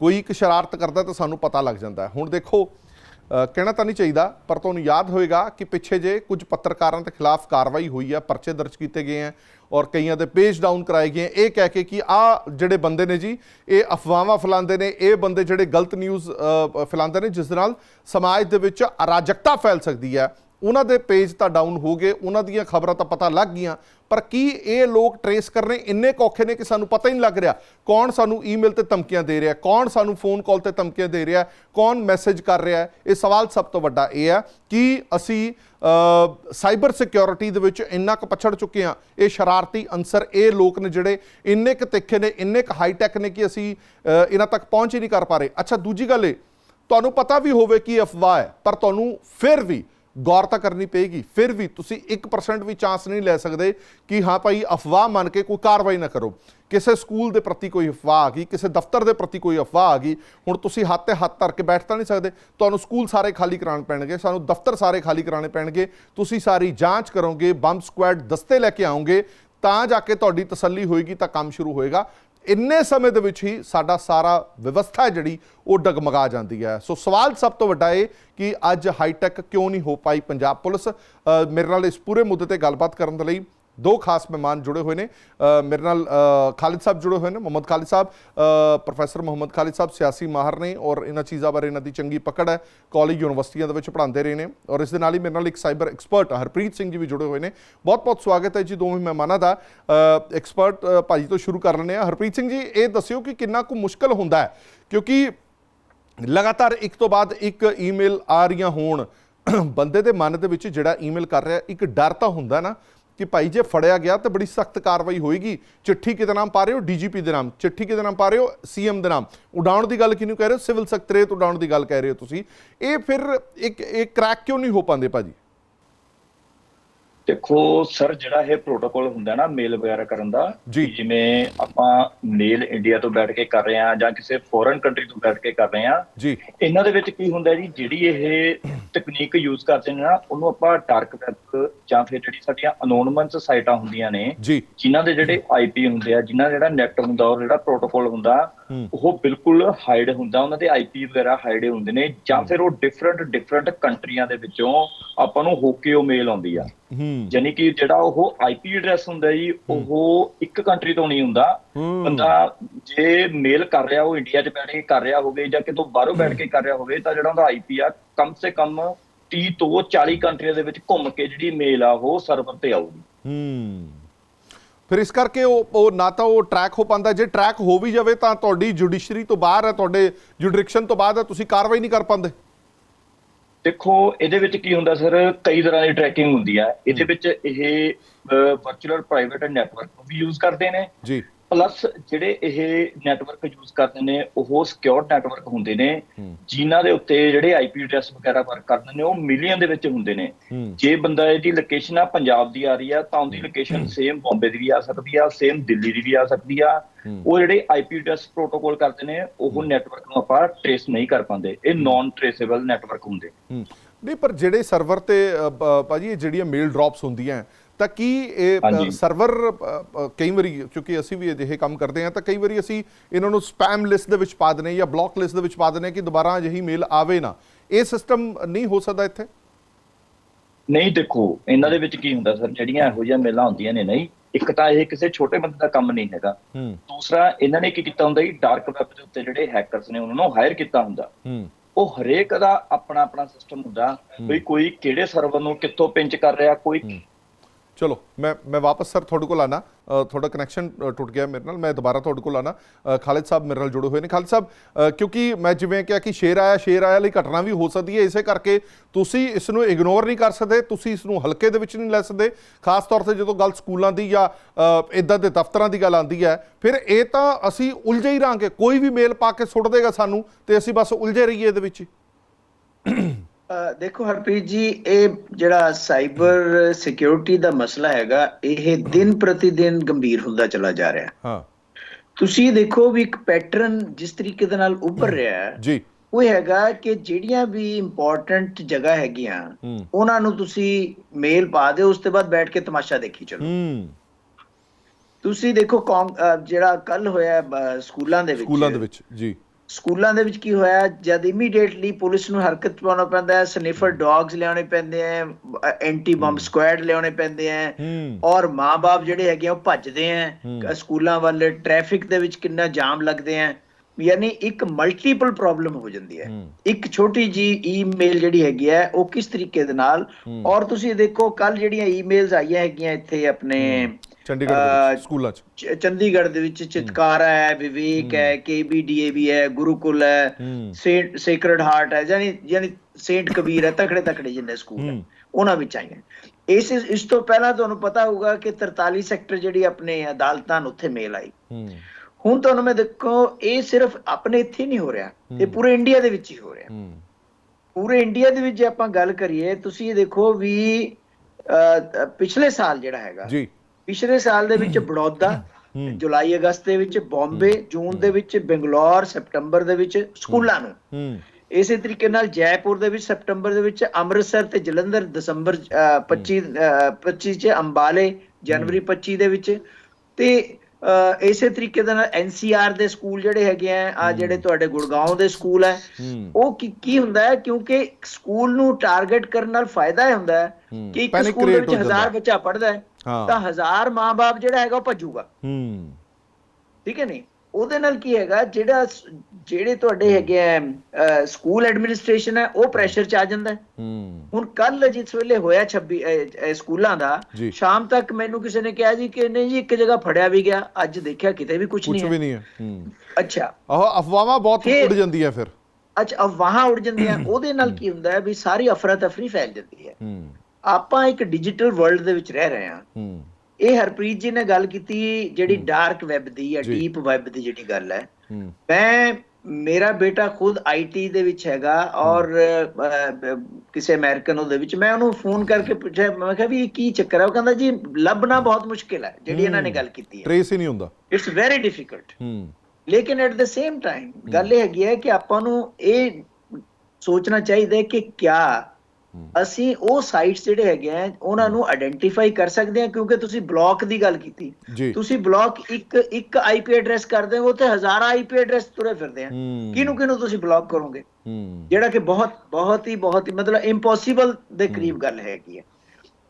ਕੋਈ ਇੱਕ ਸ਼ਰਾਰਤ ਕਰਦਾ ਤਾਂ ਸਾਨੂੰ ਪਤਾ ਲੱਗ ਜਾਂਦਾ ਹੁਣ ਦੇਖੋ ਕਹਿਣਾ ਤਾਂ ਨਹੀਂ ਚਾਹੀਦਾ, ਪਰ ਤੁਹਾਨੂੰ ਯਾਦ ਹੋਏਗਾ ਕਿ ਪਿੱਛੇ ਜੇ ਕੁਝ ਪੱਤਰਕਾਰਾਂ ਦੇ ਖਿਲਾਫ ਕਾਰਵਾਈ ਹੋਈ ਹੈ, ਪਰਚੇ ਦਰਜ ਕੀਤੇ ਗਏ ਹੈ ਔਰ ਕਈਆਂ ਦੇ ਪੇਜ ਡਾਊਨ ਕਰਾਏ ਗਏ ਇਹ ਕਹਿ ਕੇ ਕਿ ਆ ਜਿਹੜੇ ਬੰਦੇ ਨੇ ਜੀ, ਇਹ ਅਫਵਾਹਾਂ ਫੈਲਾਉਂਦੇ ਨੇ, ਇਹ ਬੰਦੇ ਜਿਹੜੇ ਗਲਤ ਨਿਊਜ਼ ਫੈਲਾਉਂਦੇ ਨੇ, ਜਿਸ ਨਾਲ ਸਮਾਜ ਦੇ ਵਿੱਚ ਅਰਾਜਕਤਾ ਫੈਲ ਸਕਦੀ ਹੈ। ਉਹਨਾਂ ਦੇ ਪੇਜ ਤਾਂ ਡਾਊਨ ਹੋ ਗਏ, ਉਹਨਾਂ ਦੀਆਂ ਖਬਰਾਂ ਤਾਂ ਪਤਾ ਲੱਗ ਗਈਆਂ। ਪਰ ਕੀ ਇਹ ਲੋਕ ਟਰੇਸ ਕਰਨੇ ਇੰਨੇ ਕੁ ਔਖੇ ਨੇ ਕਿ ਸਾਨੂੰ ਪਤਾ ਹੀ ਨਹੀਂ ਲੱਗ ਰਿਹਾ। ਕੌਣ ਸਾਨੂੰ ਈਮੇਲ ਤੇ ਧਮਕੀਆਂ ਦੇ ਰਿਹਾ? ਕੌਣ ਸਾਨੂੰ ਫੋਨ ਕਾਲ ਤੇ ਧਮਕੀਆਂ ਦੇ ਰਿਹਾ? ਕੌਣ ਮੈਸੇਜ ਕਰ ਰਿਹਾ? ਇਹ ਸਵਾਲ ਸਭ ਤੋਂ ਵੱਡਾ ਇਹ ਹੈ ਕਿ ਅਸੀਂ ਸਾਈਬਰ ਸਿਕਿਉਰਿਟੀ ਦੇ ਵਿੱਚ ਇੰਨਾ ਕੁ ਪਛੜ ਚੁੱਕੇ ਹਾਂ। ਇਹ ਸ਼ਰਾਰਤੀ ਅੰਸਰ ਇਹ ਲੋਕ ਨੇ ਜਿਹੜੇ ਇੰਨੇ ਕੁ ਤਿੱਖੇ ਨੇ, ਇੰਨੇ ਕੁ ਹਾਈ ਟੈਕ ਨੇ ਕਿ ਅਸੀਂ ਇਹਨਾਂ ਤੱਕ ਪਹੁੰਚ ਹੀ ਨਹੀਂ ਕਰ ਪਾ ਰਹੇ। ਅੱਛਾ, ਦੂਜੀ ਗੱਲ ਇਹ। ਤੁਹਾਨੂੰ ਪਤਾ ਵੀ ਹੋਵੇ ਕਿ ਅਫਵਾਹ ਹੈ, ਪਰ ਤੁਹਾਨੂੰ ਫਿਰ ਵੀ ਗੌਰ ਤਾਂ ਕਰਨੀ ਪਏਗੀ, ਫਿਰ ਵੀ ਤੁਸੀਂ 1% ਵੀ ਚਾਂਸ ਨਹੀਂ ਲੈ ਸਕਦੇ ਕਿ ਹਾਂ ਭਾਈ ਅਫਵਾਹ ਮੰਨ ਕੇ ਕੋਈ ਕਾਰਵਾਈ ਨਾ ਕਰੋ। ਕਿਸੇ ਸਕੂਲ ਦੇ ਪ੍ਰਤੀ ਕੋਈ ਅਫਵਾਹ ਆ ਗਈ, ਕਿਸੇ ਦਫ਼ਤਰ ਦੇ ਪ੍ਰਤੀ ਕੋਈ ਅਫਵਾਹ ਆ ਗਈ, ਹੁਣ ਤੁਸੀਂ ਹੱਥ ਤੇ ਹੱਥ ਧਰ ਕੇ ਬੈਠ ਤਾਂ ਨਹੀਂ ਸਕਦੇ। ਤੁਹਾਨੂੰ ਸਕੂਲ ਸਾਰੇ ਖਾਲੀ ਕਰਾਉਣ ਪੈਣਗੇ, ਸਾਨੂੰ ਦਫ਼ਤਰ ਸਾਰੇ ਖਾਲੀ ਕਰਾਉਣੇ ਪੈਣਗੇ, ਤੁਸੀਂ ਸਾਰੀ ਜਾਂਚ ਕਰੋਗੇ, ਬੰਬ ਸਕੁਐਡ ਦਸਤੇ ਲੈ ਕੇ ਆਉਂਗੇ, ਤਾਂ ਜਾ ਕੇ ਤੁਹਾਡੀ ਤਸੱਲੀ ਹੋਏਗੀ, ਤਾਂ ਕੰਮ ਸ਼ੁਰੂ ਹੋਏਗਾ। ਇੰਨੇ ਸਮੇਂ ਦੇ ਵਿੱਚ ਹੀ ਸਾਡਾ ਸਾਰਾ ਵਿਵਸਥਾ ਹੈ ਜਿਹੜੀ, ਉਹ ਡਗਮਗਾ ਜਾਂਦੀ ਹੈ। ਸੋ ਸਵਾਲ ਸਭ ਤੋਂ ਵੱਡਾ ਇਹ ਕਿ ਅੱਜ ਹਾਈਟੈਕ ਕਿਉਂ ਨਹੀਂ ਹੋ ਪਾਈ ਪੰਜਾਬ ਪੁਲਿਸ? ਮੇਰੇ ਨਾਲ ਇਸ ਪੂਰੇ ਮੁੱਦੇ ਤੇ ਗੱਲਬਾਤ ਕਰਨ ਦੇ ਲਈ ਦੋ ਖਾਸ ਮਹਿਮਾਨ ਜੁੜੇ ਹੋਏ ਨੇ। ਮੇਰੇ ਨਾਲ ਖਾਲਿਦ ਸਾਹਿਬ ਜੁੜੇ ਹੋਏ ਨੇ, ਮੁਹੰਮਦ ਖਾਲਿਦ ਸਾਹਿਬ ਪ੍ਰੋਫੈਸਰ ਮੁਹੰਮਦ ਖਾਲਿਦ ਸਾਹਿਬ ਸਿਆਸੀ ਮਾਹਰ ਨੇ ਔਰ ਇਹਨਾਂ ਚੀਜ਼ਾਂ ਬਾਰੇ ਇਹਨਾਂ ਦੀ ਚੰਗੀ ਪਕੜ ਹੈ। ਕਾਲਜ ਯੂਨੀਵਰਸਿਟੀਆਂ ਦੇ ਵਿੱਚ ਪੜ੍ਹਾਉਂਦੇ ਰਹੇ ਨੇ ਔਰ ਇਸ ਦੇ ਨਾਲ ਹੀ ਮੇਰੇ ਨਾਲ ਇੱਕ ਸਾਈਬਰ ਐਕਸਪਰਟ ਹਰਪ੍ਰੀਤ ਸਿੰਘ ਜੀ ਵੀ ਜੁੜੇ ਹੋਏ ਨੇ। ਬਹੁਤ ਬਹੁਤ ਸਵਾਗਤ ਹੈ ਜੀ ਦੋਵੇਂ ਮਹਿਮਾਨਾਂ ਦਾ। ਐਕਸਪਰਟ ਭਾਜੀ ਤੋਂ ਸ਼ੁਰੂ ਕਰ ਲੈਂਦੇ ਆ ਹਰਪ੍ਰੀਤ ਸਿੰਘ ਜੀ, ਇਹ ਦੱਸਿਓ ਕਿ ਕਿੰਨਾ ਕੁ ਮੁਸ਼ਕਲ ਹੁੰਦਾ ਹੈ? ਕਿਉਂਕਿ ਲਗਾਤਾਰ ਇੱਕ ਤੋਂ ਬਾਅਦ ਇੱਕ ਈਮੇਲ ਆ ਰਹੀਆਂ ਹੋਣ। ਬੰਦੇ ਦੇ ਮਨ ਦੇ ਵਿੱਚ ਜਿਹੜਾ ਈਮੇਲ ਕਰ ਰਿਹਾ, ਇੱਕ ਡਰ ਤਾਂ ਹੁੰਦਾ ਨਾ। ਕਿ ਭਾਈ ਜੇ ਫੜਿਆ ਗਿਆ ਤਾਂ ਬੜੀ ਸਖਤ ਕਾਰਵਾਈ ਹੋਏਗੀ। ਚਿੱਠੀ ਕਿਹਦੇ ਨਾਮ ਪਾ ਰਹੇ ਹੋ? ਡੀਜੀਪੀ ਦੇ ਨਾਮ। ਚਿੱਠੀ ਕਿਹਦੇ ਨਾਮ ਪਾ ਰਹੇ ਹੋ? ਸੀਐਮ ਦੇ ਨਾਮ। ਉਡਾਉਣ ਦੀ ਗੱਲ ਕਿਹਨੂੰ ਕਹਿ ਰਹੇ ਹੋ? ਸਿਵਲ ਸਕੱਤਰੇਤ ਉਡਾਉਣ ਦੀ ਗੱਲ ਕਹਿ ਰਹੇ ਹੋ ਤੁਸੀਂ। ਇਹ ਫਿਰ ਇੱਕ, ਇਹ ਕ੍ਰੈਕ ਕਿਉਂ ਨਹੀਂ ਹੋ ਪਾਉਂਦੇ ਭਾਜੀ? ਦੇਖੋ ਸਰ ਜਿਹੜਾ ਇਹ ਪ੍ਰੋਟੋਕਾਲ ਹੁੰਦਾ ਨਾ ਮੇਲ ਵਗੈਰਾ ਕਰਨ ਦਾ ਜਿਵੇਂ ਆਪਾਂ ਮੇਲ ਇੰਡੀਆ ਤੋਂ ਬੈਠ ਕੇ ਕਰ ਰਹੇ ਆ ਜਾਂ ਕਿਸੇ ਫੋਰਨ ਕੰਟਰੀ ਤੋਂ ਬੈਠ ਕੇ ਕਰ ਰਹੇ ਆ ਜੀ ਇਹਨਾਂ ਦੇ ਵਿੱਚ ਕੀ ਹੁੰਦਾ ਜੀ ਜਿਹੜੀ ਇਹ ਤਕਨੀਕ ਯੂਜ਼ ਕਰਦੇ ਨੇ ਨਾ ਉਹਨੂੰ ਆਪਾਂ ਡਾਰਕ ਵੈਬ ਜਾਂ ਫਿਰ ਜਿਹੜੀ ਸਾਡੀਆਂ ਅਨੋਨਿਮਸ ਸਾਈਟਾਂ ਹੁੰਦੀਆਂ ਨੇ ਜਿਨ੍ਹਾਂ ਦੇ ਜਿਹੜੇ ਆਈਪੀ ਹੁੰਦੇ ਆ ਜਿਨ੍ਹਾਂ ਦਾ ਜਿਹੜਾ ਨੈਟ ਹੁੰਦਾ ਔਰ ਜਿਹੜਾ ਪ੍ਰੋਟੋਕਾਲ ਹੁੰਦਾ। ਉਹ ਬਿਲਕੁਲ ਹਾਈਡ ਹੁੰਦਾ ਉਹਨਾਂ ਦੇ ਆਈਪੀ ਵਗੈਰਾ ਹਾਈਡ ਹੁੰਦੇ ਨੇ ਜਾਂ ਫਿਰ ਉਹ ਡਿਫਰੈਂਟ ਡਿਫਰੈਂਟ ਕੰਟਰੀਆਂ ਦੇ ਵਿੱਚੋਂ ਆਪਾਂ ਨੂੰ ਹੋਕਿਓ ਮੇਲ ਆਉਂਦੀ ਆ। ਯਾਨੀ ਕਿ ਜਿਹੜਾ ਉਹ ਆਈਪੀ ਐਡਰੈਸ ਹੁੰਦਾ ਜੀ ਉਹ ਇੱਕ ਕੰਟਰੀ ਤੋਂ ਨਹੀਂ ਹੁੰਦਾ। ਬੰਦਾ ਜੇ ਮੇਲ ਕਰ ਰਿਹਾ ਉਹ ਇੰਡੀਆ 'ਚ ਬੈਠ ਕੇ ਕਰ ਰਿਹਾ ਹੋਵੇ ਜਾਂ ਕਿਤੋਂ ਬਾਹਰੋਂ ਬੈਠ ਕੇ ਕਰ ਰਿਹਾ ਹੋਵੇ ਤਾਂ ਜਿਹੜਾ ਉਹਦਾ ਆਈਪੀ ਆ ਕਮ ਸੇ ਕਮ 30 ਤੋਂ 40 ਕੰਟਰੀਆਂ ਦੇ ਵਿੱਚ ਘੁੰਮ ਕੇ ਜਿਹੜੀ ਮੇਲ ਆ ਉਹ ਸਰਵਰ ਤੇ ਆਊਗੀ। ਹੂੰ। ਫਿਰ ਇਸ ਕਰਕੇ ਉਹ ਉਹ ਨਾ ਤਾਂ ਉਹ ਟਰੈਕ ਹੋ ਪਾਉਂਦਾ ਜੇ ਟਰੈਕ ਹੋ ਵੀ ਜਾਵੇ ਤਾਂ ਤੁਹਾਡੀ ਜੁਡੀਸ਼ਰੀ ਤੋਂ ਬਾਹਰ ਹੈ ਤੁਹਾਡੇ ਜੁਡੀਕਸ਼ਨ ਤੋਂ ਬਾਅਦ ਹੈ ਤੁਸੀਂ ਕਾਰਵਾਈ ਨਹੀਂ ਕਰ ਪਾਉਂਦੇ। ਦੇਖੋ ਇਹਦੇ ਵਿੱਚ ਕੀ ਹੁੰਦਾ ਸਰ ਕਈ ਤਰ੍ਹਾਂ ਦੀ ਟਰੈਕਿੰਗ ਹੁੰਦੀ ਹੈ ਇਹਦੇ ਵਿੱਚ ਇਹ ਵਰਚੁਅਲ ਪ੍ਰਾਈਵੇਟ ਨੈਟਵਰਕ ਨੂੰ ਵੀ ਯੂਜ਼ ਕਰਦੇ ਨੇ। ਜੀ। ਪਲੱਸ ਜਿਹੜੇ ਇਹ ਨੈਟਵਰਕ ਯੂਜ਼ ਕਰਦੇ ਨੇ ਉਹ ਸਿਕਿਉਰਡ ਨੈਟਵਰਕ ਹੁੰਦੇ ਨੇ ਜਿਨ੍ਹਾਂ ਦੇ ਉੱਤੇ ਜਿਹੜੇ ਆਈਪੀ ਐਡਰੈਸ ਵਗੈਰਾ ਵਰਕ ਕਰਦੇ ਨੇ ਉਹ ਮਿਲੀਅਨ ਦੇ ਵਿੱਚ ਹੁੰਦੇ ਨੇ। ਜੇ ਬੰਦਾ ਇਹਦੀ ਲੋਕੇਸ਼ਨ ਆ ਪੰਜਾਬ ਦੀ ਆ ਰਹੀ ਆ ਤਾਂ ਉਹਦੀ ਲੋਕੇਸ਼ਨ ਸੇਮ ਬੰਬੇ ਦੀ ਵੀ ਆ ਸਕਦੀ ਆ ਸੇਮ ਦਿੱਲੀ ਦੀ ਵੀ ਆ ਸਕਦੀ ਆ। ਉਹ ਜਿਹੜੇ ਆਈਪੀ ਐਡਰੈਸ ਪ੍ਰੋਟੋਕੋਲ ਕਰਦੇ ਨੇ ਉਹ ਨੈਟਵਰਕ ਨੂੰ ਆਪਾਂ ਟ੍ਰੇਸ ਨਹੀਂ ਕਰ ਪਾਉਂਦੇ। ਇਹ ਨਾਨ ਟ੍ਰੇਸੇਬਲ ਨੈਟਵਰਕ ਹੁੰਦੇ। ਨਹੀਂ ਪਰ ਜਿਹੜੇ ਸਰਵਰ ਤੇ ਭਾਜੀ ਇਹ ਜਿਹੜੀਆਂ ਮੇਲ ਡ੍ਰੌਪਸ ਹੁੰਦੀਆਂ ਤਾਂ ਕੀ ਇਹ। ਸਰਵਰ ਕਈ ਵਾਰੀ ਕਿਉਂਕਿ ਅਸੀਂ ਵੀ ਅਜਿਹੇ ਕੰਮ ਕਰਦੇ ਹਾਂ ਤਾਂ ਕਈ ਵਾਰੀ ਅਸੀਂ ਇਹਨਾਂ ਨੂੰ ਸਪੈਮ ਲਿਸਟ ਦੇ ਵਿੱਚ ਪਾ ਹਾਂ ਜਾਂ ਬਲੌਕ ਲਿਸਟ ਦੇ ਵਿੱਚ ਪਾ ਹਾਂ ਕਿ ਦੁਬਾਰਾ ਅਜਿਹੀ ਮੇਲ ਆਵੇ ਨਾ। ਇਹ ਸਿਸਟਮ ਨਹੀਂ ਹੋ ਸਕਦਾ ਇੱਥੇ? ਨਹੀਂ ਦੇਖੋ ਇਹਨਾਂ ਦੇ ਵਿੱਚ ਕੀ ਹੁੰਦਾ ਸਰ ਜਿਹੜੀਆਂ ਇਹੋ ਜਿਹੀਆਂ ਮੇਲਾਂ ਹੁੰਦੀਆਂ ਨੇ ਨਹੀਂ ਇੱਕ ਤਾਂ ਇਹ ਕਿਸੇ ਛੋਟੇ ਬੰਦੇ ਦਾ ਕੰਮ ਨਹੀਂ ਹੈਗਾ। ਦੂਸਰਾ ਇਹਨਾਂ ਨੇ ਕੀ ਕੀਤਾ ਹੁੰਦਾ ਜੀ ਡਾਰਕ ਵੈਬ ਦੇ ਉੱਤੇ ਜਿਹੜੇ ਹੈਕਰਸ ਨੇ ਉਹਨਾਂ ਨੂੰ ਹਾਇਰ ਕੀਤਾ ਹੁੰਦਾ। ਉਹ ਹਰੇਕ ਦਾ ਆਪਣਾ ਆਪਣਾ ਸਿਸਟਮ ਹੁੰਦਾ ਵੀ ਕੋਈ ਕਿਹੜੇ ਸਰਵਰ ਨੂੰ ਕਿੱਥੋਂ ਪਿੰਚ ਕਰ ਰਿਹਾ ਕੋਈ ਚਲੋ, ਮੈਂ ਮੈਂ ਵਾਪਸ ਸਰ ਤੁਹਾਡੇ ਕੋਲ ਆਣਾ ਤੁਹਾਡਾ ਕਨੈਕਸ਼ਨ ਟੁੱਟ ਗਿਆ ਮੇਰੇ ਨਾਲ, ਮੈਂ ਦੁਬਾਰਾ ਤੁਹਾਡੇ ਕੋਲ ਆਣਾ ਖਾਲਿਦ ਸਾਹਿਬ ਮੇਰੇ ਨਾਲ ਜੁੜੇ ਹੋਏ ਨੇ। ਖਾਲਿਦ ਸਾਹਿਬ ਕਿਉਂਕਿ ਮੈਂ ਜਿਵੇਂ ਕਿਹਾ ਕਿ ਸ਼ੇਰ ਆਇਆ ਸ਼ੇਰ ਆਇਆ ਲਈ ਘਟਨਾ ਵੀ ਹੋ ਸਕਦੀ ਹੈ, ਇਸੇ ਕਰਕੇ ਤੁਸੀਂ ਇਸ ਨੂੰ ਇਗਨੋਰ ਨਹੀਂ ਕਰ ਸਕਦੇ, ਤੁਸੀਂ ਇਸ ਨੂੰ ਹਲਕੇ ਦੇ ਵਿੱਚ ਨਹੀਂ ਲੈ ਸਕਦੇ। ਖਾਸ ਤੌਰ ਤੇ ਜਦੋਂ ਗੱਲ ਸਕੂਲਾਂ ਦੀ ਜਾਂ ਇਦਾਂ ਦੇ ਦਫ਼ਤਰਾਂ ਦੀ ਗੱਲ ਆਉਂਦੀ ਹੈ, ਫਿਰ ਇਹ ਤਾਂ ਅਸੀਂ ਉਲਝੇ ਹੀ ਰਾਂਗੇ ਕੋਈ ਵੀ ਮੇਲ ਪਾ ਕੇ ਸੁੱਟ ਦੇਗਾ ਸਾਨੂੰ ਤੇ ਅਸੀਂ ਬਸ ਉਲਝੇ ਰਹੀਏ ਇਹਦੇ ਵਿੱਚ। ਹੀ। ਦੇਖੋ ਹਰਪ੍ਰੀਤ ਜੀ ਇਹ ਜਿਹੜਾ ਸਾਈਬਰ ਸਿਕਿਉਰਿਟੀ ਦਾ ਮਸਲਾ ਹੈਗਾ ਇਹ ਦਿਨ ਪ੍ਰਤੀ ਦਿਨ ਗੰਭੀਰ ਹੁੰਦਾ ਚਲਾ ਜਾ ਰਿਹਾ। ਹੈ। ਤੁਸੀਂ ਦੇਖੋ ਵੀ ਇੱਕ ਪੈਟਰਨ ਜਿਸ ਤਰੀਕੇ ਦੇ ਨਾਲ ਉੱਭਰ ਰਿਹਾ ਹੈ ਜੀ। ਉਹ ਹੈਗਾ ਕਿ ਜਿਹੜੀਆਂ ਵੀ ਇੰਪੋਰਟੈਂਟ ਜਗ੍ਹਾ ਹੈਗੀਆਂ ਉਹਨਾਂ ਨੂੰ ਤੁਸੀਂ ਮੇਲ ਪਾ ਦਿਓ ਉਸ ਤੋਂ ਬਾਅਦ ਬੈਠ ਕੇ ਤਮਾਸ਼ਾ ਦੇਖੀ ਚਲੋ। ਹੂੰ। ਤੁਸੀਂ ਦੇਖੋ ਜਿਹੜਾ ਕੱਲ ਹੋਇਆ ਸਕੂਲਾਂ ਦੇ ਵਿੱਚ। ਸਕੂਲਾਂ ਦੇ ਵਿੱਚ ਜੀ। ਸਕੂਲਾਂ ਦੇ ਵਿੱਚ ਕੀ ਹੋਇਆ? ਜਦ ਇਮੀਡੀਏਟਲੀ ਪੁਲਿਸ ਨੂੰ ਹਰਕਤ ਪਾਉਣਾ ਪੈਂਦਾ ਹੈ ਸਨਿਫਰ ਡੌਗਸ ਲਿਆਉਣੇ ਪੈਂਦੇ ਆ ਐਂਟੀ ਬੰਬ ਸਕੁਐਡ ਲਿਆਉਣੇ ਪੈਂਦੇ ਆ ਹੂੰ। ਔਰ ਮਾਪੇ ਜਿਹੜੇ ਹੈਗੇ ਉਹ ਭੱਜਦੇ। ਕ- ਸਕੂਲਾਂ ਵੱਲ ਟ੍ਰੈਫਿਕ ਦੇ ਵਿੱਚ ਕਿੰਨਾ ਜਾਮ ਲੱਗਦੇ ਆ ਯਾਨੀ ਇੱਕ ਮਲਟੀਪਲ ਪ੍ਰੋਬਲਮ ਹੋ ਜਾਂਦੀ ਹੈ। ਇੱਕ ਛੋਟੀ ਜੀ ਈਮੇਲ ਜਿਹੜੀ ਹੈਗੀ ਹੈ ਉਹ ਕਿਸ ਤਰੀਕੇ ਦੇ ਨਾਲ। ਔਰ ਤੁਸੀਂ ਦੇਖੋ ਕੱਲ ਜਿਹੜੀਆਂ ਈਮੇਲਸ ਆਈਆਂ ਹੈਗੀਆਂ ਇੱਥੇ ਆਪਣੇ ਚੰਡੀਗੜ੍ਹ ਦੇ ਵਿੱਚ ਸਕੂਲਾਂ 'ਚ। ਚ- ਚੰਡੀਗੜ੍ਹ ਦੇ ਵਿੱਚ ਚਿਤਕਾਰਾ ਹੈ ਵਿਵੇਕ ਹੈ ਕੇਬੀਡੀਏਬੀ ਹੈ ਗੁਰੂਕੁਲ ਹੈ ਹੂੰ। ਸੇਂਟ ਸੇਕਰਡ ਹਾਰਟ ਹੈ ਯਾਨੀ ਯਾਨੀ ਸੇਂਟ ਕਬੀਰ ਹੈ ਤਕੜੇ ਤਕੜੇ ਜਿੰਨੇ ਸਕੂਲ ਹੈ ਹੂੰ। ਉਹਨਾਂ ਵਿੱਚ ਆਈਆਂ ਇਸ ਇਸ ਤੋਂ ਪਹਿਲਾਂ ਤੁਹਾਨੂੰ ਪਤਾ ਹੋਊਗਾ ਕਿ 43 ਸੈਕਟਰ ਜਿਹੜੀ ਆਪਣੇ ਅਦਾਲਤਾਂ ਨੂੰ ਉੱਥੇ ਮੇਲ ਆਈ। ਹੂੰ। ਹੁਣ ਤੁਹਾਨੂੰ ਮੈਂ ਦੇਖੋ ਇਹ ਸਿਰਫ ਆਪਣੇ ਇੱਥੇ ਨਹੀਂ ਹੋ ਰਿਹਾ ਇਹ। ਪੂਰੇ ਇੰਡੀਆ ਦੇ ਵਿੱਚ ਹੀ ਹੋ ਰਿਹਾ। ਹੂੰ। ਪੂਰੇ ਇੰਡੀਆ ਦੇ ਵਿੱਚ ਜੇ ਆਪਾਂ ਗੱਲ ਕਰੀਏ ਤੁਸੀਂ ਇਹ ਦੇਖੋ ਵੀ ਅਹ, ਪਿਛਲੇ ਸਾਲ ਜਿਹੜਾ ਹੈਗਾ ਜੀ। ਪਿਛਲੇ ਸਾਲ ਦੇ ਵਿੱਚ ਬੜੌਦਾ ਜੁਲਾਈ ਅਗਸਤ ਦੇ ਵਿੱਚ ਬੰਬੇ ਜੂਨ ਦੇ ਵਿੱਚ ਬੰਗਲੌਰ ਸਪਟੰਬਰ ਦੇ ਵਿੱਚ ਸਕੂਲਾਂ ਨੂੰ। ਇਸੇ ਤਰੀਕੇ ਨਾਲ ਜੈਪੁਰ ਦੇ ਵਿੱਚ ਸਪਟੰਬਰ ਦੇ ਵਿੱਚ ਅੰਮ੍ਰਿਤਸਰ ਤੇ ਜਲੰਧਰ ਦਸੰਬਰ ਅਹ, 25 ਅਹ, 25 ਚ ਅੰਬਾਲੇ ਜਨਵਰੀ 25 ਦੇ ਵਿੱਚ ਤੇ ਇਸੇ ਤਰੀਕੇ ਦੇ ਨਾਲ ਐਨਸੀਆਰ ਦੇ ਸਕੂਲ ਜਿਹੜੇ ਹੈਗੇ ਆ ਆ ਜਿਹੜੇ ਤੁਹਾਡੇ ਗੁੜਗਾਉਂ ਦੇ ਸਕੂਲ ਹੈ। ਉਹ ਕੀ ਕੀ ਹੁੰਦਾ ਹੈ? ਕਿਉਂਕਿ ਸਕੂਲ ਨੂੰ ਟਾਰਗੇਟ ਕਰਨ ਨਾਲ ਫਾਇਦਾ ਇਹ ਹੁੰਦਾ ਹੈ। ਕਿ ਇੱਕ ਸਕੂਲ ਵਿੱਚ ਹੋ ਜਾਂਦਾ ਹਜ਼ਾਰ ਹੈ। ਬੱਚਾ ਪੜ੍ਹਦਾ ਹੈ ਤਾਂ ਹਜ਼ਾਰ ਮਾਪੇ ਜਿਹੜਾ ਹੈਗਾ ਉਹ ਭੱਜੂਗਾ। ਹੂੰ। ਠੀਕ ਹੈ ਨਹੀਂ? ਉਹਦੇ ਨਾਲ ਕੀ ਹੈਗਾ ਜਿਹੜਾ ਜਿਹੜੇ ਤੁਹਾਡੇ ਹੈਗੇ ਆ ਸਕੂਲ ਐਡਮਿਨਿਸਟ੍ਰੇਸ਼ਨ ਹੈ ਉਹ ਪ੍ਰੈਸ਼ਰ ਚ ਆ ਜਾਂਦਾ ਹੁਣ ਕੱਲ ਜਿਸ ਵੇਲੇ ਹੋਇਆ 26 ਅਹ, ਅਹ, ਸਕੂਲਾਂ ਦਾ। ਸ਼ਾਮ ਤੱਕ ਮੈਨੂੰ ਕਿਸੇ ਨੇ ਕਿਹਾ ਜੀ ਕਿ ਨਹੀਂ ਜੀ ਇੱਕ ਜਗ੍ਹਾ ਫੜਿਆ ਵੀ ਗਿਆ ਅੱਜ ਦੇਖਿਆ ਕਿਤੇ ਵੀ ਕੁਝ ਕੁਝ ਨਹੀਂ ਵੀ ਹੈ ਨਹੀਂ ਹੈ। ਅੱਛਾ। ਆਹ ਅਫਵਾਹਾਂ ਬਹੁਤ ਉੱਡ ਜਾਂਦੀਆਂ ਫਿਰ। ਅੱਛਾ ਅਬ ਵਹਾਂ ਉੜ ਜਾਂਦੀਆਂ ਉਹਦੇ ਨਾਲ ਕੀ ਹੁੰਦਾ ਹੈ ਵੀ ਸਾਰੀ ਅਫਰਾ ਤਫਰੀ ਫੈਲ ਜਾਂਦੀ ਹੈ। ਹੂੰ। ਆਪਾਂ ਇੱਕ ਡਿਜੀਟਲ ਵਰਲਡ ਦੇ ਵਿੱਚ ਰਹਿ ਰਹੇ ਹੂੰ। ਇਹ ਹਰਪ੍ਰੀਤ ਜੀ ਨੇ ਗੱਲ ਕੀਤੀ ਜਿਹੜੀ ਡਾਰਕ ਵੈਬ ਦੀ ਜਾਂ। ਡੀਪ ਵੈਬ ਦੀ ਜਿਹੜੀ ਗੱਲ ਹੈ। ਮੈਂ ਮੇਰਾ ਬੇਟਾ ਖੁਦ ਆਈਟੀ ਦੇ ਵਿੱਚ ਹੈਗਾ ਔਰ ਕਿਸੇ ਅਮਰੀਕਨ ਉਹਦੇ ਵਿੱਚ। ਮੈਂ ਉਹਨੂੰ ਫੋਨ ਕਰਕੇ ਪੁੱਛਿਆ ਮੈਂ ਕਿਹਾ ਵੀ ਇਹ ਕੀ ਚੱਕਰ ਹੈ? ਉਹ ਕਹਿੰਦਾ ਜੀ ਲੱਭਣਾ ਬਹੁਤ ਮੁਸ਼ਕਿਲ ਹੈ ਜਿਹੜੀ ਇਹਨਾਂ ਨੇ ਗੱਲ ਕੀਤੀ ਹੈ। ਟ੍ਰੇਸ ਹੀ ਨਹੀਂ ਹੁੰਦਾ। ਇਟਸ ਵੈਰੀ ਡਿਫਿਕਲਟ ਲੇਕਿਨ ਐਟ ਦ ਸੇਮ ਟਾਈਮ ਗੱਲ ਇਹ ਹੈਗੀ ਹੈ ਕਿ ਆਪਾਂ ਨੂੰ ਇਹ ਸੋਚਣਾ ਚਾਹੀਦਾ ਹੈ ਕਿ ਕਿਆ। ਅਸੀਂ ਉਹ ਸਾਈਟਸ ਜਿਹੜੇ ਹੈਗੇ ਆ ਉਹਨਾਂ ਨੂੰ ਆਇਡੈਂਟੀਫਾਈ ਕਰ ਸਕਦੇ ਹਾਂ ਕਿਉਂਕਿ ਤੁਸੀਂ ਬਲੌਕ ਦੀ ਗੱਲ ਕੀਤੀ। ਤੁਸੀਂ ਬਲੌਕ ਇੱਕ ਇੱਕ ਆਈਪੀ ਐਡਰੈਸ ਕਰਦੇ ਹੋ ਤੇ ਹਜ਼ਾਰਾਂ ਆਈਪੀ ਐਡਰੈਸ ਤੁਰੇ ਫਿਰਦੇ ਆ। ਕਿਹਨੂੰ ਕਿਹਨੂੰ ਤੁਸੀਂ ਬਲੌਕ ਕਰੋਗੇ? ਜਿਹੜਾ ਕਿ ਬਹੁਤ ਬਹੁਤ ਹੀ ਬਹੁਤ ਹੀ ਮਤਲਬ ਇੰਪੋਸੀਬਲ ਦੇ ਕਰੀਬ ਗੱਲ ਹੈਗੀ ਹੈ